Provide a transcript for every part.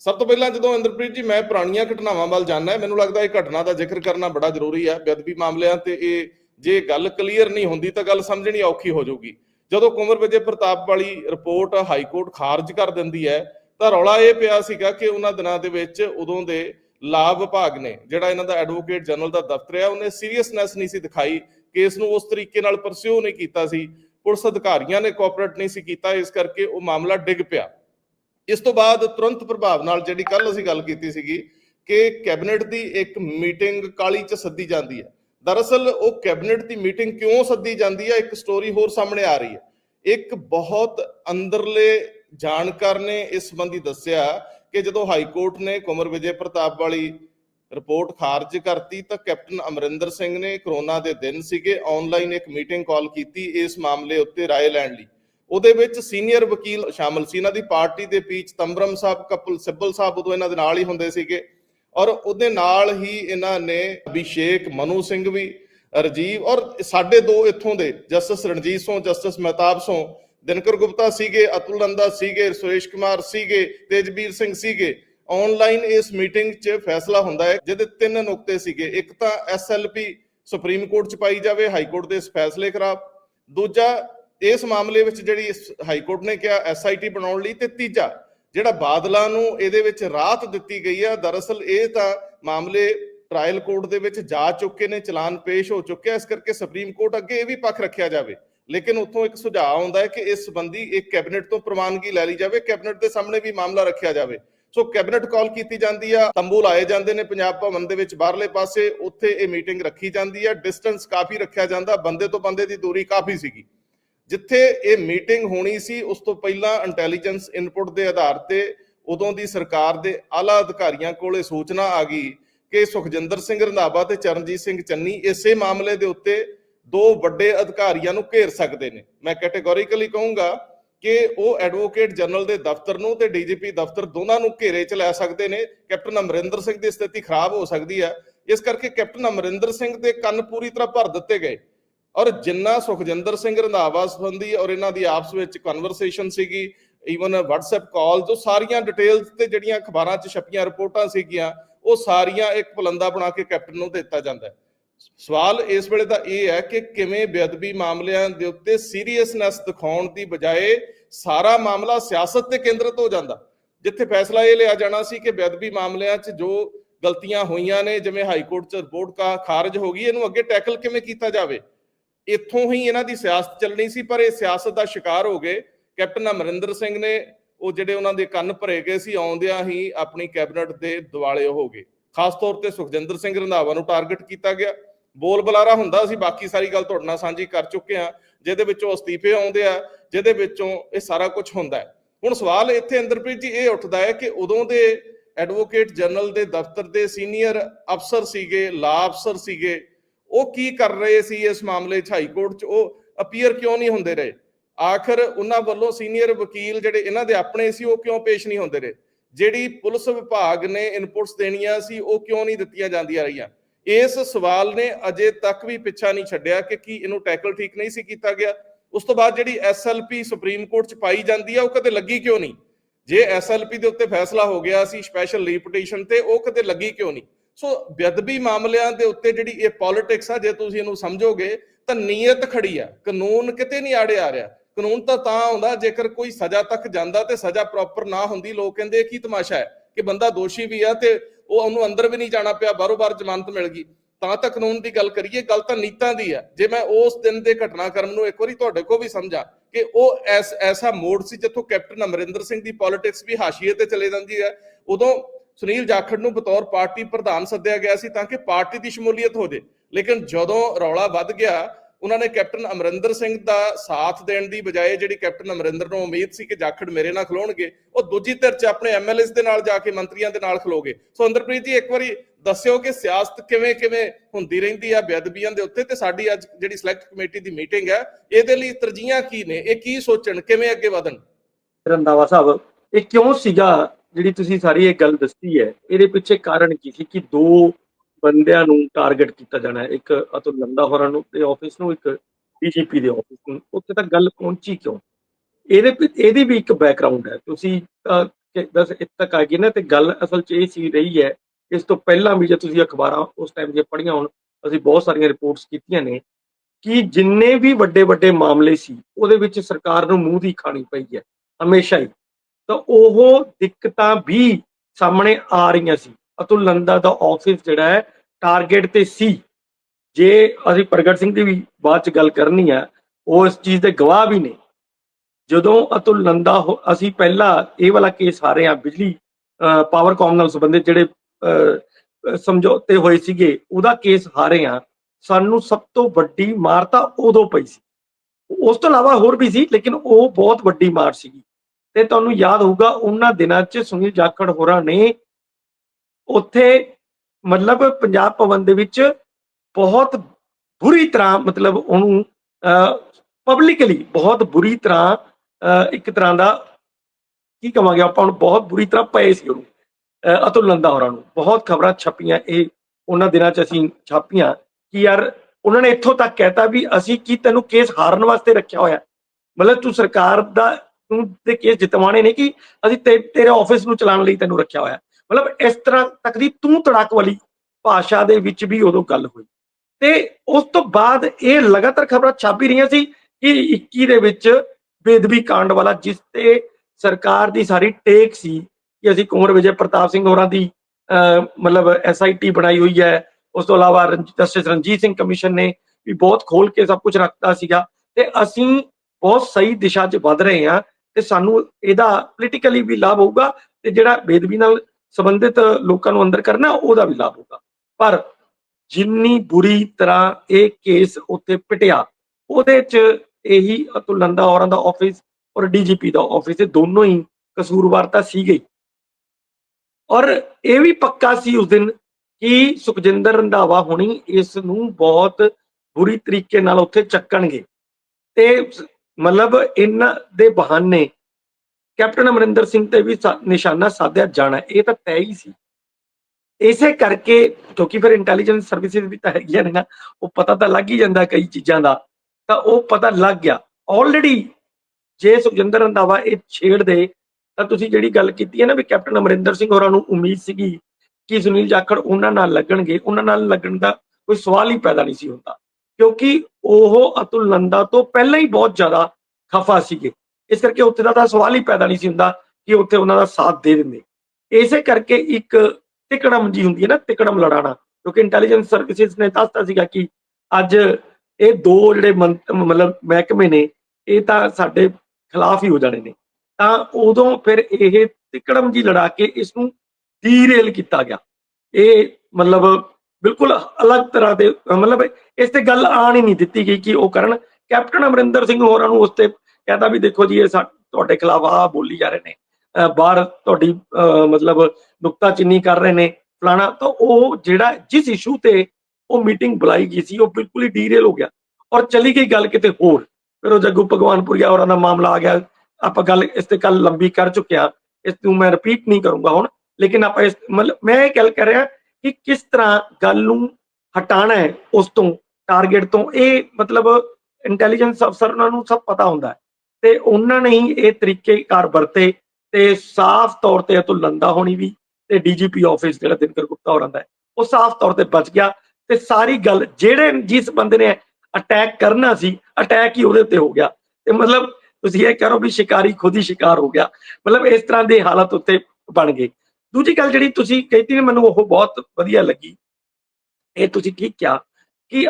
ਸਭ ਤੋਂ ਪਹਿਲਾਂ ਜਦੋਂ ਇੰਦਰਪ੍ਰੀਤ ਜੀ, ਮੈਂ ਪੁਰਾਣੀਆਂ ਘਟਨਾਵਾਂ ਵੱਲ ਜਾਣਾ ਹੈ, ਮੈਨੂੰ ਲੱਗਦਾ ਇਹ ਘਟਨਾ ਦਾ ਜ਼ਿਕਰ ਕਰਨਾ ਬੜਾ ਜ਼ਰੂਰੀ ਹੈ ਬੇਅਦਬੀ ਮਾਮਲਿਆਂ ਤੇ ਇਹ ਜੇ ਗੱਲ ਕਲੀਅਰ ਨਹੀਂ ਹੁੰਦੀ ਤਾਂ ਗੱਲ ਸਮਝਣੀ ਔਖੀ ਹੋ ਜਾਊਗੀ। ਜਦੋਂ ਕੁੰਵਰ ਵਿਜੇ ਪ੍ਰਤਾਪ ਵਾਲੀ ਰਿਪੋਰਟ ਹਾਈ ਕੋਰਟ ਖਾਰਜ ਕਰ ਦਿੰਦੀ ਹੈ, ਤਾਂ ਰੌਲਾ ਇਹ ਪਿਆ ਸੀਗਾ ਕਿ ਉਹਨਾਂ ਦਿਨਾਂ ਦੇ ਵਿੱਚ ਉਦੋਂ ਦੇ ਲਾਭ ਵਿਭਾਗ ਨੇ, ਜਿਹੜਾ ਇਹਨਾਂ ਦਾ ਐਡਵੋਕੇਟ ਜਨਰਲ ਦਾ ਦਫ਼ਤਰ ਹੈ, ਉਹਨੇ ਸੀਰੀਅਸਨੈਸ ਨਹੀਂ ਸੀ ਦਿਖਾਈ, ਕੇਸ ਨੂੰ ਉਸ ਤਰੀਕੇ ਨਾਲ ਪਰਸਿਊ ਨਹੀਂ ਕੀਤਾ ਸੀ, ਪੁਲਿਸ ਅਧਿਕਾਰੀਆਂ ਨੇ ਕੋਆਪਰੇਟ ਨਹੀਂ ਸੀ ਕੀਤਾ, ਇਸ ਕਰਕੇ ਉਹ ਮਾਮਲਾ ਡਿੱਗ ਪਿਆ। ਇਸ ਤੋਂ ਬਾਅਦ ਤੁਰੰਤ ਪ੍ਰਭਾਵ ਨਾਲ ਜਿਹੜੀ ਕੱਲ ਅਸੀਂ ਗੱਲ ਕੀਤੀ ਸੀਗੀ ਕਿ ਕੈਬਨਿਟ ਦੀ ਇੱਕ ਮੀਟਿੰਗ ਕਾਲੀ ਚ ਸੱਦੀ ਜਾਂਦੀ ਹੈ ਦਰਅਸਲ ਉਹ ਕੈਬਨਿਟ ਦੀ ਮੀਟਿੰਗ ਕਿਉਂ ਸੱਦੀ ਜਾਂਦੀ ਹੈ ਇੱਕ ਸਟੋਰੀ ਹੋਰ ਸਾਹਮਣੇ ਆ ਰਹੀ ਹੈ ਇੱਕ ਬਹੁਤ ਅੰਦਰਲੇ ਜਾਣਕਾਰ ਨੇ ਇਸ ਸੰਬੰਧੀ ਦੱਸਿਆ ਕਿ ਜਦੋਂ ਹਾਈ ਕੋਰਟ ਨੇ ਕੁਮਰ ਵਿਜੇ ਪ੍ਰਤਾਪ ਵਾਲੀ ਰਿਪੋਰਟ ਖਾਰਜ ਕਰਤੀ ਤਾਂ ਕੈਪਟਨ ਅਮਰਿੰਦਰ ਸਿੰਘ ਨੇ ਕਰੋਨਾ ਦੇ ਦਿਨ ਸੀਗੇ ਆਨਲਾਈਨ ਇੱਕ ਮੀਟਿੰਗ ਕਾਲ ਕੀਤੀ ਇਸ ਮਾਮਲੇ ਉੱਤੇ رائے ਲੈਣ ਲਈ ਉਹਦੇ ਵਿੱਚ ਸੀਨੀਅਰ ਵਕੀਲ ਸ਼ਾਮਲ ਸੀ। ਇਹਨਾਂ ਦੀ ਪਾਰਟੀ ਦੇ ਪੀਚ ਤੰਬਰਮ ਸਾਹਿਬ, ਕਪਲ ਸਿੱਬਲ ਸਾਹਿਬ ਉਦੋਂ ਇਹਨਾਂ ਦੇ ਨਾਲ ਹੀ ਹੁੰਦੇ ਸੀਗੇ। ਔਰ ਉਹਦੇ ਨਾਲ ਹੀ ਇਹਨਾਂ ਨੇ ਅਭਿਸ਼ੇਕ, ਮਨੂ ਸਿੰਘ ਵੀ, ਰਜੀਵ ਔਰ ਸਾਡੇ ਦੋ ਇੱਥੋਂ ਦੇ ਜਸਟਿਸ ਰਣਜੀਤ ਸਿੰਘ, ਜਸਟਿਸ ਮਹਿਤਾਬ ਸਿੰਘ, ਦਿਨਕਰ ਗੁਪਤਾ ਸੀਗੇ, ਅਤੁਲ ਨੰਦਾ ਸੀਗੇ, ਸੁਰੇਸ਼ ਕੁਮਾਰ ਸੀਗੇ ਤੇਜਵੀਰ ਸਿੰਘ ਸੀਗੇ। ਆਨਲਾਈਨ ਇਸ ਮੀਟਿੰਗ 'ਚ ਫੈਸਲਾ ਹੁੰਦਾ ਹੈ, ਜਿਹਦੇ ਤਿੰਨ ਨੁਕਤੇ ਸੀਗੇ। ਇੱਕ ਤਾਂ ਐਸਐਲਪੀ ਸੁਪਰੀਮ ਕੋਰਟ 'ਚ ਪਾਈ ਜਾਵੇ ਹਾਈ ਕੋਰਟ ਦੇ ਇਸ ਫੈਸਲੇ ਖਿਲਾਫ। ਦੂਜਾ ਇਸ ਮਾਮਲੇ ਵਿੱਚ ਜਿਹੜੀ ਹਾਈ ਕੋਰਟ ਨੇ ਕਿਹਾ ਐਸਆਈਟੀ ਬਣਾਉਣ ਲਈ ਤੇ ਤੀਜਾ, ਜਿਹੜਾ ਬਾਦਲਾਂ ਨੂੰ ਇਹਦੇ ਵਿੱਚ ਰਾਹਤ ਦਿੱਤੀ ਗਈ ਆ, ਦਰਅਸਲ ਇਹ ਤਾਂ ਮਾਮਲੇ ਟ੍ਰਾਇਲ ਕੋਰਟ ਦੇ ਵਿੱਚ ਜਾ ਚੁੱਕੇ ਨੇ, ਚਲਾਨ ਪੇਸ਼ ਹੋ ਚੁੱਕਿਆ, ਇਸ ਕਰਕੇ ਸੁਪਰੀਮ ਕੋਰਟ ਅੱਗੇ ਇਹ ਵੀ ਪੱਖ ਰੱਖਿਆ ਜਾਵੇ। ਲੇਕਿਨ ਉੱਥੋਂ ਇੱਕ ਸੁਝਾਅ ਆਉਂਦਾ ਹੈ ਕਿ ਇਸ ਸੰਬੰਧੀ ਇੱਕ ਕੈਬਨਿਟ ਤੋਂ ਪ੍ਰਵਾਨਗੀ ਲੈ ਲਈ ਜਾਵੇ, ਕੈਬਨਿਟ ਦੇ ਸਾਹਮਣੇ ਵੀ ਮਾਮਲਾ ਰੱਖਿਆ ਜਾਵੇ। ਸੋ ਕੈਬਨਿਟ ਕਾਲ ਕੀਤੀ ਜਾਂਦੀ ਆ, ਤੰਬੂ ਲਾਏ ਜਾਂਦੇ ਨੇ ਪੰਜਾਬ ਭਵਨ ਦੇ ਵਿੱਚ ਬਾਹਰਲੇ ਪਾਸੇ, ਉੱਥੇ ਇਹ ਮੀਟਿੰਗ ਰੱਖੀ ਜਾਂਦੀ ਆ, ਡਿਸਟੈਂਸ ਕਾਫੀ ਰੱਖਿਆ ਜਾਂਦਾ, ਬੰਦੇ ਤੋਂ ਬੰਦੇ ਦੀ ਦੂਰੀ ਕਾਫੀ ਸੀਗੀ। ਜਿੱਥੇ ਇਹ ਮੀਟਿੰਗ ਹੋਣੀ ਸੀ, ਉਸ ਤੋਂ ਪਹਿਲਾਂ ਇੰਟੈਲੀਜੈਂਸ ਇਨਪੁਟ ਦੇ ਆਧਾਰ ਤੇ ਉਦੋਂ ਦੀ ਸਰਕਾਰ ਦੇ ਆਲਾ ਅਧਿਕਾਰੀਆਂ ਕੋਲੇ ਸੂਚਨਾ ਆ ਗਈ ਕਿ ਸੁਖਜਿੰਦਰ ਸਿੰਘ ਰੰਧਾਵਾ ਤੇ ਚਰਨਜੀਤ ਸਿੰਘ ਚੰਨੀ ਇਸੇ ਮਾਮਲੇ ਦੇ ਉੱਤੇ ਦੋ ਵੱਡੇ ਅਧਿਕਾਰੀਆਂ ਨੂੰ ਘੇਰ ਸਕਦੇ ਨੇ। ਮੈਂ ਕੈਟੇਗੋਰੀਕਲੀ ਕਹੂੰਗਾ ਕਿ ਉਹ ਐਡਵੋਕੇਟ ਜਨਰਲ ਦੇ ਦਫ਼ਤਰ ਨੂੰ ਤੇ ਡੀਜੀਪੀ ਦਫ਼ਤਰ ਦੋਨਾਂ ਨੂੰ ਘੇਰੇ 'ਚ ਲੈ ਸਕਦੇ ਨੇ। ਕੈਪਟਨ ਅਮਰਿੰਦਰ ਸਿੰਘ ਦੀ ਸਥਿਤੀ ਖਰਾਬ ਹੋ ਸਕਦੀ ਹੈ। ਇਸ ਕਰਕੇ ਕੈਪਟਨ ਅਮਰਿੰਦਰ ਸਿੰਘ ਦੇ ਕੰਨ ਪੂਰੀ ਤਰ੍ਹਾਂ ਭਰ ਦਿੱਤੇ ਗਏ। ਔਰ ਜਿੰਨਾ ਸੁਖਜਿੰਦਰ ਸਿੰਘ ਰੰਧਾਵਾ ਸੰਬੰਧੀ ਔਰ ਇਹਨਾਂ ਦੀ ਆਪਸ ਵਿੱਚ ਕਨਵਰਸੇਸ਼ਨ ਸੀਗੀ ਈਵਨ WhatsApp ਕਾਲ ਜੋ ਸਾਰੀਆਂ ਡਿਟੇਲਸ ਤੇ ਜਿਹੜੀਆਂ ਅਖਬਾਰਾਂ 'ਚ ਛਪੀਆਂ, ਰਿਪੋਰਟਾਂ ਸੀਗੀਆਂ, ਉਹ ਸਾਰੀਆਂ ਇੱਕ ਪਲੰਦਾ ਬਣਾ ਕੇ ਕੈਪਟਨ ਨੂੰ ਦਿੱਤਾ ਜਾਂਦਾ ਸਵਾਲ ਇਸ ਵੇਲੇ ਦਾ ਇਹ ਹੈ ਕਿ ਕਿਵੇਂ ਬੇਅਦਬੀ ਮਾਮਲਿਆਂ ਦੇ ਉੱਤੇ ਸੀਰੀਅਸਨੈਸ ਦਿਖਾਉਣ ਦੀ ਬਜਾਏ ਸਾਰਾ ਮਾਮਲਾ ਸਿਆਸਤ ਤੇ ਕੇਂਦਰਿਤ ਹੋ ਜਾਂਦਾ। ਜਿੱਥੇ ਫੈਸਲਾ ਇਹ ਲਿਆ ਜਾਣਾ ਸੀ ਕਿ ਬੇਅਦਬੀ ਮਾਮਲਿਆਂ 'ਚ ਜੋ ਗਲਤੀਆਂ ਹੋਈਆਂ ਨੇ, ਜਿਵੇਂ ਹਾਈ ਕੋਰਟ 'ਚ ਰਿਪੋਰਟ ਕਾ, ਖਾਰਜ ਹੋ ਗਈ, ਇਹਨੂੰ ਅੱਗੇ ਟੈਕਲ ਕਿਵੇਂ ਕੀਤਾ ਜਾਵੇ? ਇੱਥੋਂ ਹੀ ਇਹਨਾਂ ਦੀ ਸਿਆਸਤ ਚੱਲਣੀ ਸੀ, ਪਰ ਇਹ ਸਿਆਸਤ ਦਾ ਸ਼ਿਕਾਰ ਹੋ ਗਏ। ਕੈਪਟਨ ਅਮਰਿੰਦਰ ਸਿੰਘ ਨੇ ਉਹ ਜਿਹੜੇ ਉਹਨਾਂ ਦੇ ਕੰਨ ਭਰੇ ਗਏ ਸੀ, ਆਉਂਦਿਆਂ ਹੀ ਆਪਣੀ ਕੈਬਨਿਟ ਦੇ ਦਿਵਾਲੇ ਹੋ ਗਏ। ਖਾਸ ਤੌਰ ਤੇ ਸੁਖਜਿੰਦਰ ਸਿੰਘ ਰੰਧਾਵਾ ਨੂੰ ਟਾਰਗੇਟ ਕੀਤਾ ਗਿਆ। ਬੋਲ ਬੁਲਾਰਾ ਹੁੰਦਾ ਸੀ, ਬਾਕੀ ਸਾਰੀ ਗੱਲ ਤੁਹਾਡੇ ਨਾਲ ਸਾਂਝੀ ਕਰ ਚੁੱਕੇ ਆ ਜਿਹਦੇ ਵਿੱਚੋਂ ਅਸਤੀਫੇ ਆਉਂਦੇ ਆ, ਜਿਹਦੇ ਵਿੱਚੋਂ ਇਹ ਸਾਰਾ ਕੁਝ ਹੁੰਦਾ ਹੈ। ਹੁਣ ਸਵਾਲ ਇੱਥੇ ਅੰਦਰਪ੍ਰੀਤ ਜੀ ਇਹ ਉੱਠਦਾ ਹੈ ਕਿ ਉਦੋਂ ਦੇ ਐਡਵੋਕੇਟ ਜਨਰਲ ਦੇ ਦਫ਼ਤਰ ਦੇ ਸੀਨੀਅਰ ਅਫਸਰ ਸੀਗੇ, ਲਾ ਅਫਸਰ ਸੀਗੇ ਉਹ ਕੀ ਕਰ ਰਹੇ ਸੀ ਇਸ ਮਾਮਲੇ 'ਚ ਹਾਈ ਕੋਰਟ 'ਚ? ਉਹ ਅਪੀਅਰ ਕਿਉਂ ਨਹੀਂ ਹੁੰਦੇ ਰਹੇ? ਆਖਰ ਉਹਨਾਂ ਵੱਲੋਂ ਸੀਨੀਅਰ ਵਕੀਲ ਜਿਹੜੇ ਇਹਨਾਂ ਦੇ ਆਪਣੇ ਸੀ, ਉਹ ਕਿਉਂ ਪੇਸ਼ ਨਹੀਂ ਹੁੰਦੇ ਰਹੇ? ਜਿਹੜੀ ਪੁਲਿਸ ਵਿਭਾਗ ਨੇ ਇਨਪੁਟਸ ਦੇਣੀਆਂ ਸੀ, ਉਹ ਕਿਉਂ ਨਹੀਂ ਦਿੱਤੀਆਂ ਜਾਂਦੀਆਂ ਰਹੀਆਂ? ਇਸ ਸਵਾਲ ਨੇ ਅਜੇ ਤੱਕ ਵੀ ਪਿੱਛਾ ਨਹੀਂ ਛੱਡਿਆ ਕਿ ਕੀ ਇਹਨੂੰ ਟੈਕਲ ਠੀਕ ਨਹੀਂ ਸੀ ਕੀਤਾ ਗਿਆ। ਉਸ ਤੋਂ ਬਾਅਦ ਜਿਹੜੀ ਐਸਐਲਪੀ ਸੁਪਰੀਮ ਕੋਰਟ 'ਚ ਪਾਈ ਜਾਂਦੀ ਆ, ਉਹ ਕਦੇ ਲੱਗੀ ਕਿਉਂ ਨਹੀਂ? ਜੇ ਐਸਐਲਪੀ ਦੇ ਉੱਤੇ ਫੈਸਲਾ ਹੋ ਗਿਆ ਸੀ ਸਪੈਸ਼ਲ ਲੀਵ ਪਟੀਸ਼ਨ ਤੇ, ਉਹ ਕਦੇ ਲੱਗੀ ਕਿਉਂ ਨਹੀਂ? ਸੋ ਬੇਅਦਬੀ ਮਾਮਲਿਆਂ ਦੇ ਉੱਤੇ ਜਿਹੜੀ ਇਹ ਪੋਲਿਟਿਕਸ ਆ, ਜੇ ਤੁਸੀਂ ਇਹਨੂੰ ਸਮਝੋਗੇ, ਤਾਂ ਨੀਅਤ ਖੜੀ ਆ। ਕਾਨੂੰਨ ਕਿਤੇ ਨਹੀਂ ਆੜੇ ਆ ਰਿਹਾ। ਕਾਨੂੰਨ ਤਾਂ ਤਾਂ ਆਉਂਦਾ, ਜੇਕਰ ਕੋਈ ਸਜ਼ਾ ਤੱਕ ਜਾਂਦਾ ਤੇ ਸਜ਼ਾ ਪ੍ਰੋਪਰ ਨਾ ਹੁੰਦੀ, ਲੋਕ ਕਹਿੰਦੇ ਕੀ ਤਮਾਸ਼ਾ ਹੈ? ਕਿ ਬੰਦਾ ਦੋਸ਼ੀ ਵੀ ਆ ਤੇ ਉਹ ਉਹਨੂੰ ਅੰਦਰ ਵੀ ਨਹੀਂ ਜਾਣਾ ਪਿਆ ਬਾਰੋ ਬਾਰ ਜ਼ਮਾਨਤ ਮਿਲ ਗਈ। ਤਾਂ ਤਾਂ ਕਾਨੂੰਨ ਦੀ ਗੱਲ ਕਰੀਏ, ਗੱਲ ਤਾਂ ਨੀਤਾਂ ਦੀ ਆ। ਜੇ ਮੈਂ ਉਸ ਦਿਨ ਦੇ ਘਟਨਾਕ੍ਰਮ ਨੂੰ ਇੱਕ ਵਾਰੀ ਤੁਹਾਡੇ ਕੋ ਵੀ ਸਮਝਾ ਕਿ ਉਹ ਐਸ, ਐਸਾ ਮੋੜ ਸੀ ਜਿੱਥੋਂ ਕੈਪਟਨ ਅਮਰਿੰਦਰ ਸਿੰਘ ਦੀ ਪੋਲਿਟਿਕਸ ਵੀ ਹਾਸ਼ੀਏ ਤੇ ਚਲੇ ਜਾਂਦੀ ਹੈ, ਉਦੋਂ ਸੁਨੀਲ ਜਾਖੜ ਨੂੰ ਬਤੌਰ ਪਾਰਟੀ ਪ੍ਰਧਾਨ ਸੱਦਿਆ ਗਿਆ ਸੀ ਤਾਂ ਕਿ ਪਾਰਟੀ ਦੀ ਸ਼ਮੂਲੀਅਤ ਹੋ ਜੇ। ਲੇਕਿਨ ਜਦੋਂ ਰੌਲਾ ਵੱਧ ਗਿਆ, ਉਹਨਾਂ ਨੇ ਕੈਪਟਨ ਅਮਰਿੰਦਰ ਸਿੰਘ ਦਾ ਸਾਥ ਦੇਣ ਦੀ ਬਜਾਏ ਜਿਹੜੀ ਕੈਪਟਨ ਅਮਰਿੰਦਰ ਨੂੰ ਉਮੀਦ ਸੀ ਕਿ ਜਾਖੜ ਮੇਰੇ ਨਾਲ ਖਲੋਣਗੇ, ਉਹ ਦੂਜੀ ਧਿਰ 'ਚ ਆਪਣੇ ਐਮਐਲਏਸ ਦੇ ਨਾਲ ਜਾ ਕੇ ਮੰਤਰੀਆਂ ਦੇ ਨਾਲ ਖਲੋਗੇ। ਸੋ ਅੰਦਰਪ੍ਰੀਤ ਜੀ, ਇੱਕ ਵਾਰੀ ਦੱਸਿਓ ਕਿ ਸਿਆਸਤ ਕਿਵੇਂ ਕਿਵੇਂ ਹੁੰਦੀ ਰਹਿੰਦੀ ਆ ਬੇਅਦਬੀਆਂ ਦੇ ਉੱਤੇ ਤੇ ਸਾਡੀ ਅੱਜ ਜਿਹੜੀ ਸਿਲੈਕਟ ਕਮੇਟੀ ਦੀ ਮੀਟਿੰਗ ਹੈ ਇਹਦੇ ਲਈ ਤਰਜੀਹਾਂ ਕੀ ਨੇ? ਇਹ ਕੀ ਸੋਚਣ? ਕਿਵੇਂ ਅੱਗੇ ਵਧਣ? ਰੰਦਾਵਾ ਸਾਹਿਬ, ਇਹ ਕਿਉਂ ਸੀਗਾ ਜਿਹੜੀ ਤੁਸੀਂ ਸਾਰੀ ਇਹ ਗੱਲ ਦੱਸੀ ਹੈ, ਇਹਦੇ ਪਿੱਛੇ ਕਾਰਨ ਕੀ ਸੀ ਕਿ ਦੋ ਬੰਦਿਆਂ ਨੂੰ ਟਾਰਗੇਟ ਕੀਤਾ ਜਾਣਾ ਹੈ? ਇੱਕ ਅਤੁਲ ਲੰਦਾ ਹੋਰਾਂ ਨੂੰ ਦੇ ਆਫਿਸ ਨੂੰ, ਇੱਕ ਡੀਜੀਪੀ ਦੇ ਆਫਿਸ ਨੂੰ। ਉੱਥੇ ਤੱਕ ਗੱਲ ਪਹੁੰਚੀ ਕਿਉਂ? ਇਹਦੇ ਇਹਦੀ ਵੀ ਇੱਕ ਬੈਕਗ੍ਰਾਉਂਡ ਹੈ। ਤੁਸੀਂ ਬਸ ਇੱਥੇ ਤੱਕ ਆ ਗਈ ਨਾ ਤੇ ਗੱਲ ਅਸਲ 'ਚ ਇਹ ਸੀ, ਰਹੀ ਹੈ, ਇਸ ਤੋਂ ਪਹਿਲਾਂ ਵੀ ਜੇ ਤੁਸੀਂ ਅਖਬਾਰਾਂ ਉਸ ਟਾਈਮ ਜੇ ਪੜ੍ਹੀਆਂ ਹੋਣ, ਅਸੀਂ ਬਹੁਤ ਸਾਰੀਆਂ ਰਿਪੋਰਟਸ ਕੀਤੀਆਂ ਨੇ ਕਿ ਜਿੰਨੇ ਵੀ ਵੱਡੇ ਵੱਡੇ ਮਾਮਲੇ ਸੀ, ਉਹਦੇ ਵਿੱਚ ਸਰਕਾਰ ਨੂੰ ਮੂੰਹ ਦੀ ਖਾਣੀ ਪਈ ਹੈ, ਹਮੇਸ਼ਾ ਹੀ। ਤਾਂ ਉਹ ਦਿੱਕਤਾਂ ਵੀ ਸਾਹਮਣੇ ਆ ਰਹੀਆਂ ਸੀ। ਅਤੁਲ ਨੰਦਾ ਦਾ ਆਫਿਸ ਜਿਹੜਾ ਹੈ ਟਾਰਗੇਟ ਤੇ ਸੀ। ਜੇ ਅਸੀਂ ਪ੍ਰਗਟ ਸਿੰਘ ਦੀ ਵੀ ਬਾਅਦ ਚ ਗੱਲ ਕਰਨੀ ਆ, ਉਹ ਇਸ ਚੀਜ਼ ਦੇ ਗਵਾਹ ਵੀ ਨੇ। ਜਦੋਂ ਅਤੁਲ ਨੰਦਾ ਹੋ- ਅਸੀਂ ਪਹਿਲਾਂ ਇਹ ਵਾਲਾ ਕੇਸ ਹਾਰੇ ਆ ਬਿਜਲੀ ਪਾਵਰਕਾਮ ਨਾਲ ਸੰਬੰਧਿਤ ਜਿਹੜੇ ਸਮਝੌਤੇ ਹੋਏ ਸੀਗੇ, ਉਹਦਾ ਕੇਸ ਹਾਰੇ ਆ ਸਾਨੂੰ ਸਭ ਤੋਂ ਵੱਡੀ ਮਾਰ ਤਾਂ ਉਦੋਂ ਪਈ ਸੀ। ਉਸ ਤੋਂ ਇਲਾਵਾ ਹੋਰ ਵੀ ਸੀ, ਲੇਕਿਨ ਉਹ ਬਹੁਤ ਵੱਡੀ ਮਾਰ ਸੀਗੀ। ਤੇ ਤੁਹਾਨੂੰ ਯਾਦ ਹੋਊਗਾ ਉਹਨਾਂ ਦਿਨਾਂ 'ਚ ਸੁਨੀਲ ਜਾਖੜ ਹੋਰਾਂ ਨੇ ਉੱਥੇ ਮਤਲਬ ਪੰਜਾਬ ਭਵਨ ਦੇ ਵਿੱਚ ਬਹੁਤ ਬੁਰੀ ਤਰ੍ਹਾਂ ਮਤਲਬ ਉਹਨੂੰ ਪਬਲਿਕਲੀ ਬਹੁਤ ਬੁਰੀ ਤਰ੍ਹਾਂ ਇੱਕ ਤਰ੍ਹਾਂ ਦਾ ਕੀ ਕਵਾਂਗੇ ਆਪਾਂ ਹੁਣ ਬਹੁਤ ਬੁਰੀ ਤਰ੍ਹਾਂ ਪਏ ਸੀ ਉਹਨੂੰ ਅਹ, ਅਤੁਲ ਨੰਦਾ ਹੋਰਾਂ ਨੂੰ। ਬਹੁਤ ਖਬਰਾਂ ਛਪੀਆਂ ਇਹ ਉਹਨਾਂ ਦਿਨਾਂ 'ਚ ਅਸੀਂ ਛਾਪੀਆਂ ਕਿ ਯਾਰ ਉਹਨਾਂ ਨੇ ਇੱਥੋਂ ਤੱਕ ਕਹਿਤਾ ਵੀ ਅਸੀਂ ਕੀ ਤੈਨੂੰ ਕੇਸ ਹਾਰਨ ਵਾਸਤੇ ਰੱਖਿਆ ਹੋਇਆ। ਮਤਲਬ ਤੂੰ ਸਰਕਾਰ ਦਾ ਤੂੰ ਤੇ ਕੇਸ ਜਿਤਵਾਣੇ ਨੇ ਕਿ ਅਸੀਂ ਤੇਰੇ ਆਫਿਸ ਨੂੰ ਚਲਾਉਣ ਲਈ ਤੈਨੂੰ ਰੱਖਿਆ ਹੋਇਆ। ਮਤਲਬ ਇਸ ਤਰ੍ਹਾਂ ਤੱਕ ਦੀ ਤੂੰ ਤੜਾਕ ਵਾਲੀ ਭਾਸ਼ਾ ਦੇ ਵਿੱਚ ਵੀ ਉਦੋਂ ਗੱਲ ਹੋਈ। ਤੇ ਉਸ ਤੋਂ ਬਾਅਦ ਇਹ ਲਗਾਤਾਰ ਖਬਰਾਂ ਛਾਪੀ ਰਹੀਆਂ ਸੀ ਕਿ 21 ਦੇ ਵਿੱਚ ਬੇਦਬੀ ਕਾਂਡ ਵਾਲਾ ਜਿਸ ਤੇ ਸਰਕਾਰ ਦੀ ਸਾਰੀ ਟੇਕ ਸੀ ਕਿ ਅਸੀਂ ਕੁੰਵਰ ਵਿਜੇ ਪ੍ਰਤਾਪ ਸਿੰਘ ਹੋਰਾਂ ਦੀ ਅਹ, ਮਤਲਬ ਐਸਆਈਟੀ ਬਣਾਈ ਹੋਈ ਹੈ। ਉਸ ਤੋਂ ਇਲਾਵਾ ਰਣਜੀਤ ਜਸਟਿਸ ਰਣਜੀਤ ਸਿੰਘ ਕਮਿਸ਼ਨ ਨੇ ਵੀ ਬਹੁਤ ਖੋਲ ਕੇ ਸਭ ਕੁਝ ਰੱਖਤਾ ਸੀਗਾ। ਤੇ ਅਸੀਂ ਬਹੁਤ ਸਹੀ ਦਿਸ਼ਾ 'ਚ ਵੱਧ ਰਹੇ ਹਾਂ। ਤੇ ਸਾਨੂੰ ਇਹਦਾ ਪੋਲੀਟੀਕਲੀ ਵੀ ਲਾਭ ਹੋਊਗਾ ਤੇ ਜਿਹੜਾ ਬੇਦਬੀ ਨਾਲ ਸੰਬੰਧਿਤ ਲੋਕਾਂ ਨੂੰ ਅੰਦਰ ਕਰਨਾ, ਉਹਦਾ ਵੀ ਲਾਭ ਹੋਊਗਾ। ਪਰ ਜਿੰਨੀ ਬੁਰੀ ਤਰ੍ਹਾਂ ਇਹ ਕੇਸ ਉੱਥੇ ਪਿਟਿਆ, ਉਹਦੇ 'ਚ ਇਹੀ ਅਤੁਲ ਨੰਦਾ ਔਰਾਂ ਦਾ ਆਫਿਸ ਔਰ ਡੀਜੀਪੀ ਦਾ ਆਫਿਸ ਇਹ ਦੋਨੋਂ ਹੀ ਕਸੂਰਵਾਰ ਤਾਂ ਸੀ ਗਈ ਔਰ ਇਹ ਵੀ ਪੱਕਾ ਸੀ ਉਸ ਦਿਨ ਕਿ ਸੁਖਜਿੰਦਰ ਰੰਧਾਵਾ ਹੁਣੀ ਇਸ ਨੂੰ ਬਹੁਤ ਬੁਰੀ ਤਰੀਕੇ ਨਾਲ ਉੱਥੇ ਚੱਕਣਗੇ। ਤੇ ਮਤਲਬ ਇਹਨਾਂ ਦੇ ਬਹਾਨੇ ਕੈਪਟਨ ਅਮਰਿੰਦਰ ਸਿੰਘ ਤੇ ਵੀ ਸਾ- ਨਿਸ਼ਾਨਾ ਸਾਧਿਆ ਜਾਣਾ, ਇਹ ਤਾਂ ਤੈਅ ਹੀ ਸੀ। ਇਸੇ ਕਰਕੇ ਕਿਉਂਕਿ ਫਿਰ ਇੰਟੈਲੀਜੈਂਸ ਸਰਵਿਸਿਜ਼ ਵੀ ਤਾਂ ਹੈਗੀਆਂ ਨੇ ਨਾ, ਉਹ ਪਤਾ ਤਾਂ ਲੱਗ ਹੀ ਜਾਂਦਾ ਕਈ ਚੀਜ਼ਾਂ ਦਾ, ਤਾਂ ਉਹ ਪਤਾ ਲੱਗ ਗਿਆ। ਆਲਰੇਡੀ ਜੇ ਸੁਖਜਿੰਦਰ ਰੰਧਾਵਾ ਇਹ ਛੇੜ ਦੇ ਤਾਂ ਤੁਸੀਂ ਜਿਹੜੀ ਗੱਲ ਕੀਤੀ ਹੈ ਨਾ ਵੀ ਕੈਪਟਨ ਅਮਰਿੰਦਰ ਸਿੰਘ ਹੋਰਾਂ ਨੂੰ ਉਮੀਦ ਸੀਗੀ ਕਿ ਸੁਨੀਲ ਜਾਖੜ ਉਹਨਾਂ ਨਾਲ ਲੱਗਣਗੇ, ਉਹਨਾਂ ਨਾਲ ਲੱਗਣ ਦਾ ਕੋਈ ਸਵਾਲ ਹੀ ਪੈਦਾ ਨਹੀਂ ਸੀ ਹੁੰਦਾ। ਕਿਉਂਕਿ ਉਹ ਅਤੁਲ ਨੰਦਾ ਤੋਂ ਪਹਿਲਾਂ ਹੀ ਬਹੁਤ ਜ਼ਿਆਦਾ ਖਫਾ ਸੀਗੇ। ਇਸ ਕਰਕੇ ਉੱਥੇ ਦਾ ਤਾਂ ਸਵਾਲ ਹੀ ਪੈਦਾ ਨਹੀਂ ਸੀ ਹੁੰਦਾ ਕਿ ਉੱਥੇ ਉਹਨਾਂ ਦਾ ਸਾਥ ਦੇ ਦਿੰਦੇ। ਇਸੇ ਕਰਕੇ ਇੱਕ ਤਿਕੜਮ ਜੀ ਹੁੰਦੀ ਹੈ ਨਾ, ਤਿਕੜਮ ਲੜਾਣਾ, ਕਿਉਂਕਿ ਇੰਟੈਲੀਜੈਂਸ ਸਰਵਿਸਿਜ਼ ਨੇ ਦੱਸਤਾ ਸੀਗਾ ਕਿ ਅੱਜ ਇਹ ਦੋ ਜਿਹੜੇ ਮੰਤ- ਮਤਲਬ ਮਹਿਕਮੇ ਨੇ, ਇਹ ਤਾਂ ਸਾਡੇ ਖਿਲਾਫ ਹੀ ਹੋ ਜਾਣੇ ਨੇ। ਤਾਂ ਉਦੋਂ ਫਿਰ ਇਹ ਤਿਕੜਮ ਜੀ ਲੜਾ ਕੇ ਇਸ ਨੂੰ ਡੀਰੇਲ ਕੀਤਾ ਗਿਆ। ਇਹ ਮਤਲਬ ਬਿਲਕੁਲ ਅਲੱਗ ਤਰ੍ਹਾਂ ਦੇ, ਮਤਲਬ ਇਸ ਤੇ ਗੱਲ ਆਣ ਹੀ ਨਹੀਂ ਦਿੱਤੀ ਗਈ ਕਿ ਉਹ ਕਰਨ। ਕੈਪਟਨ ਅਮਰਿੰਦਰ ਸਿੰਘ ਹੋਰਾਂ ਨੂੰ ਉਸ ਤੇ ਕਹਿੰਦਾ ਵੀ ਦੇਖੋ ਜੀ, ਇਹ ਸਾ- ਤੁਹਾਡੇ ਖਿਲਾਫ ਆ ਬੋਲੀ ਜਾ ਰਹੇ ਨੇ। ਬਾਹਰ ਤੁਹਾਡੀ, ਅਹ ਮਤਲਬ ਨੁਕਤਾਚੀਨੀ ਕਰ ਰਹੇ ਨੇ ਫਲਾਣਾ। ਤਾਂ ਉਹ ਜਿਹੜਾ ਜਿਸ ਇਸ਼ੂ ਤੇ ਉਹ ਮੀਟਿੰਗ ਬੁਲਾਈ ਗਈ ਸੀ, ਉਹ ਬਿਲਕੁਲ ਹੀ ਡੀਰੇਲ ਹੋ ਗਿਆ। ਔਰ ਚਲੀ ਗਈ ਗੱਲ ਕਿਤੇ ਹੋਰ। ਫਿਰ ਉਹ ਜੱਗੂ ਭਗਵਾਨਪੁਰੀਆ ਹੋਰਾਂ ਦਾ ਮਾਮਲਾ ਆ ਗਿਆ। ਆਪਾਂ ਗੱਲ ਇਸ ਤੇ ਕੱਲ ਲੰਬੀ ਕਰ ਚੁੱਕਿਆ ਇਸ ਨੂੰ ਮੈਂ ਰਿਪੀਟ ਨਹੀਂ ਕਰੂੰਗਾ ਹੁਣ। ਲੇਕਿਨ ਆਪਾਂ ਇਸ, ਮਤਲਬ ਮੈਂ ਇਹ ਗੱਲ ਕਰ ਰਿਹਾ ਕਿ ਕਿਸ ਤਰ੍ਹਾਂ ਗੱਲ ਨੂੰ ਹਟਾਣਾ ਹੈ ਉਸ ਤੋਂ ਟਾਰਗੇਟ ਤੋਂ, ਇਹ ਮਤਲਬ ਇੰਟੈਲੀਜੈਂਸ ਅਫਸਰ ਉਹਨਾਂ ਨੂੰ ਸਭ ਪਤਾ ਹੁੰਦਾ ਹੈ। ਤੇ ਉਹਨਾਂ ਨੇ ਹੀ ਇਹ ਤਰੀਕੇ ਕਾਰ ਵਰਤੇ ਤੇ ਸਾਫ਼ ਤੌਰ ਤੇ ਤੋਂ ਲੰਦਾ ਹੋਣੀ ਵੀ ਤੇ ਡੀਜੀਪੀ ਆਫਿਸ ਜਿਹੜਾ ਦਿਨਕਰ ਗੁਪਤਾ ਹੋਰਾਂ ਦਾ ਉਹ ਸਾਫ਼ ਤੌਰ ਤੇ ਬਚ ਗਿਆ ਤੇ ਸਾਰੀ ਗੱਲ ਜਿਹੜੇ ਜਿਸ ਬੰਦੇ ਨੇ ਅਟੈਕ ਕਰਨਾ ਸੀ ਅਟੈਕ ਹੀ ਉਹਦੇ ਉੱਤੇ ਹੋ ਗਿਆ। ਤੇ ਮਤਲਬ ਤੁਸੀਂ ਇਹ ਕਰੋ ਵੀ ਸ਼ਿਕਾਰੀ ਖੁਦ ਹੀ ਸ਼ਿਕਾਰ ਹੋ ਗਿਆ। ਮਤਲਬ ਇਸ ਤਰ੍ਹਾਂ ਦੇ ਹਾਲਾਤ ਉੱਤੇ ਬਣ ਗਏ। ਦੂਜੀ ਗੱਲ ਜਿਹੜੀ ਤੁਸੀਂ ਕਹੀ ਨੇ, ਮੈਨੂੰ ਉਹ ਬਹੁਤ ਵਧੀਆ ਲੱਗੀ। ਇਹ ਤੁਸੀਂ ਠੀਕ ਕਿਹਾ ਕਿ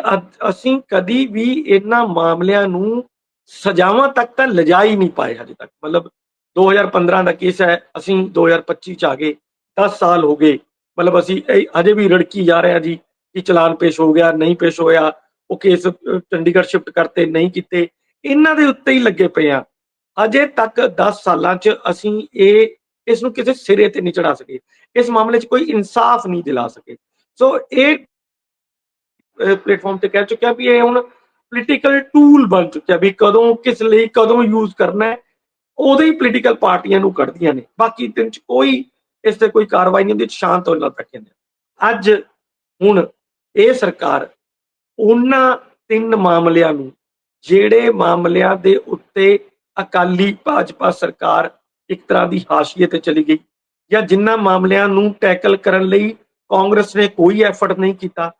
ਅਸੀਂ ਕਦੀ ਵੀ ਇਹਨਾਂ ਮਾਮਲਿਆਂ ਨੂੰ ਸਜ਼ਾਵਾਂ ਤੱਕ ਤਾਂ ਲਿਜਾ ਹੀ ਨਹੀਂ ਪਾਏ ਹਜੇ ਤੱਕ। ਮਤਲਬ 2015 ਦਾ ਕੇਸ ਹੈ, ਅਸੀਂ 2025 ਚ ਆ ਗਏ 10 ਸਾਲ ਹੋ ਗਏ। ਮਤਲਬ ਅਸੀਂ ਇਹ ਅਜੇ ਵੀ ਰੜਕੀ ਜਾ ਰਹੇ ਹਾਂ ਜੀ ਕਿ ਚਲਾਨ ਪੇਸ਼ ਹੋ ਗਿਆ, ਨਹੀਂ ਪੇਸ਼ ਹੋਇਆ, ਉਹ ਕੇਸ ਚੰਡੀਗੜ੍ਹ ਸ਼ਿਫਟ ਕਰਤੇ, ਨਹੀਂ ਕੀਤੇ। ਇਹਨਾਂ ਦੇ ਉੱਤੇ ਹੀ ਲੱਗੇ ਪਏ ਆ ਅਜੇ ਤੱਕ 10 ਸਾਲਾਂ ਚ ਅਸੀਂ ਇਹ ਇਸ ਨੂੰ ਕਿਸੇ ਸਿਰੇ ਤੇ ਨਹੀਂ ਚੜਾ ਸਕੇ, ਇਸ ਮਾਮਲੇ 'ਚ ਕੋਈ ਇਨਸਾਫ ਨਹੀਂ ਦਿਲਾ ਸਕੇ। ਸੋ ਇਹ ਪਲੇਟਫਾਰਮ ਤੇ ਕਹਿ ਚੁੱਕਿਆ ਵੀ ਇਹ ਹੁਣ ਪੋਲੀਟੀਕਲ ਟੂਲ ਬਣ ਚੁੱਕਿਆ ਵੀ ਕਦੋਂ ਕਿਸ ਲਈ ਕਦੋਂ ਯੂਜ਼ ਕਰਨਾ ਹੈ, ਉਹਦੇ ਹੀ ਪੋਲੀਟੀਕਲ ਪਾਰਟੀਆਂ ਨੂੰ ਕੱਢਦੀਆਂ ਨੇ। ਬਾਕੀ ਦਿਨ ਚ ਕੋਈ ਇਸ ਤੇ ਕੋਈ ਕਾਰਵਾਈ ਨਹੀਂ ਹੁੰਦੀ ਸ਼ਾਂਤ ਹੋ ਨਾਲ ਬੈਠੇ ਨੇ। ਅੱਜ ਹੁਣ ਇਹ ਸਰਕਾਰ ਉਹਨਾਂ ਤਿੰਨ ਮਾਮਲਿਆਂ ਨੂੰ, ਜਿਹੜੇ ਮਾਮਲਿਆਂ ਦੇ ਉੱਤੇ ਅਕਾਲੀ ਭਾਜਪਾ ਸਰਕਾਰ ਇੱਕ ਤਰ੍ਹਾਂ ਦੀ ਹਾਸ਼ੀਏ ਤੇ ਚਲੀ ਗਈ ਜਾਂ ਜਿਨ੍ਹਾਂ ਮਾਮਲਿਆਂ ਨੂੰ ਟੈਕਲ ਕਰਨ ਲਈ ਕਾਂਗਰਸ ਨੇ ਕੋਈ ਐਫਰਟ ਨਹੀਂ ਕੀਤਾ।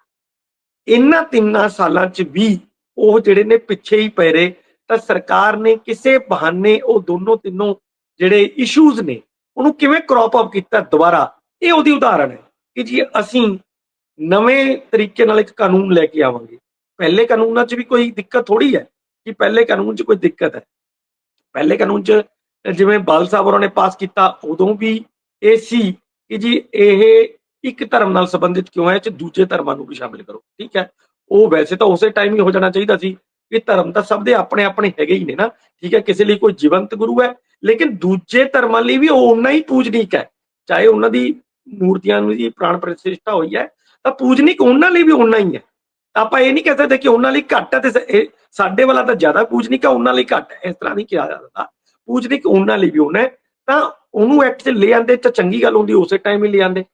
ਇਹਨਾਂ ਤਿੰਨਾਂ ਸਾਲਾਂ 'ਚ ਵੀ ਉਹ ਜਿਹੜੇ ਨੇ ਪਿੱਛੇ ਹੀ ਪਏ ਰਹੇ, ਤਾਂ ਸਰਕਾਰ ਨੇ ਕਿਸੇ ਬਹਾਨੇ ਉਹ ਦੋਨੋਂ ਤਿੰਨੋਂ ਜਿਹੜੇ ਇਸ਼ੂਜ਼ ਨੇ, ਉਹਨੂੰ ਕਿਵੇਂ ਕ੍ਰੌਪ ਅਪ ਕੀਤਾ ਦੁਬਾਰਾ? ਇਹ ਉਹਦੀ ਉਦਾਹਰਣ ਹੈ ਕਿ ਜੀ ਅਸੀਂ ਨਵੇਂ ਤਰੀਕੇ ਨਾਲ ਇੱਕ ਕਾਨੂੰਨ ਲੈ ਕੇ ਆਵਾਂਗੇ। ਪਹਿਲੇ ਕਾਨੂੰਨਾਂ 'ਚ ਵੀ ਕੋਈ ਦਿੱਕਤ ਥੋੜੀ ਹੈ ਕਿ ਪਹਿਲੇ ਕਾਨੂੰਨ 'ਚ ਕੋਈ ਦਿੱਕਤ ਹੈ। ਪਹਿਲੇ ਕਾਨੂੰਨ 'ਚ ਜਿਵੇਂ ਬਾਲ ਸਾਹਿਬ ਹੋਰਾਂ ਨੇ ਪਾਸ ਕੀਤਾ, ਉਦੋਂ ਵੀ ਇਹ ਸੀ ਕਿ ਜੀ ਇਹ ਇੱਕ ਧਰਮ ਨਾਲ ਸੰਬੰਧਿਤ ਕਿਉਂ ਹੈ ਇਹ 'ਚ ਦੂਜੇ ਧਰਮਾਂ ਨੂੰ ਵੀ ਸ਼ਾਮਿਲ ਕਰੋ, ਠੀਕ ਹੈ? ਉਹ ਵੈਸੇ ਤਾਂ ਉਸੇ ਟਾਈਮ ਹੀ ਹੋ ਜਾਣਾ ਚਾਹੀਦਾ ਸੀ ਕਿ ਧਰਮ ਤਾਂ ਸਭ ਦੇ ਆਪਣੇ ਆਪਣੇ ਹੈਗੇ ਹੀ ਨੇ ਨਾ, ਠੀਕ ਹੈ? ਕਿਸੇ ਲਈ ਕੋਈ ਜੀਵੰਤ ਗੁਰੂ ਹੈ, ਲੇਕਿਨ ਦੂਜੇ ਧਰਮਾਂ ਲਈ ਵੀ ਉਹ ਉਨਾ ਹੀ ਪੂਜਨੀਕ ਹੈ। ਚਾਹੇ ਉਹਨਾਂ ਦੀ ਮੂਰਤੀਆਂ ਨੂੰ ਜੀ ਪ੍ਰਾਣ ਪ੍ਰਤਿਸ਼ਠਾ ਹੋਈ ਹੈ, ਤਾਂ ਪੂਜਨੀਕ ਉਹਨਾਂ ਲਈ ਵੀ ਉਨਾ ਹੀ ਹੈ। ਆਪਾਂ ਇਹ ਨਹੀਂ ਕਹਿ ਸਕਦੇ ਕਿ ਉਹਨਾਂ ਲਈ ਘੱਟ ਹੈ ਤੇ ਇਹ ਸਾਡੇ ਵਾਲਾ ਤਾਂ ਜ਼ਿਆਦਾ ਪੂਜਨੀਕ ਹੈ, ਉਹਨਾਂ ਲਈ ਘੱਟ ਹੈ, ਇਸ ਤਰ੍ਹਾਂ ਨਹੀਂ ਕਿਹਾ ਜਾਂਦਾ ਪੂਜਨੀਕ ਉਹਨਾਂ ਲਈ ਵੀ ਉਹਨਾਂ ਤਾਂ ਉਹਨੂੰ ਐਕਟ 'ਚ ਲੈ ਆਂਦੇ ਤਾਂ ਚੰਗੀ ਗੱਲ ਹੁੰਦੀ, ਉਸੇ ਟਾਈਮ ਹੀ ਲੈ ਆਂਦੇ।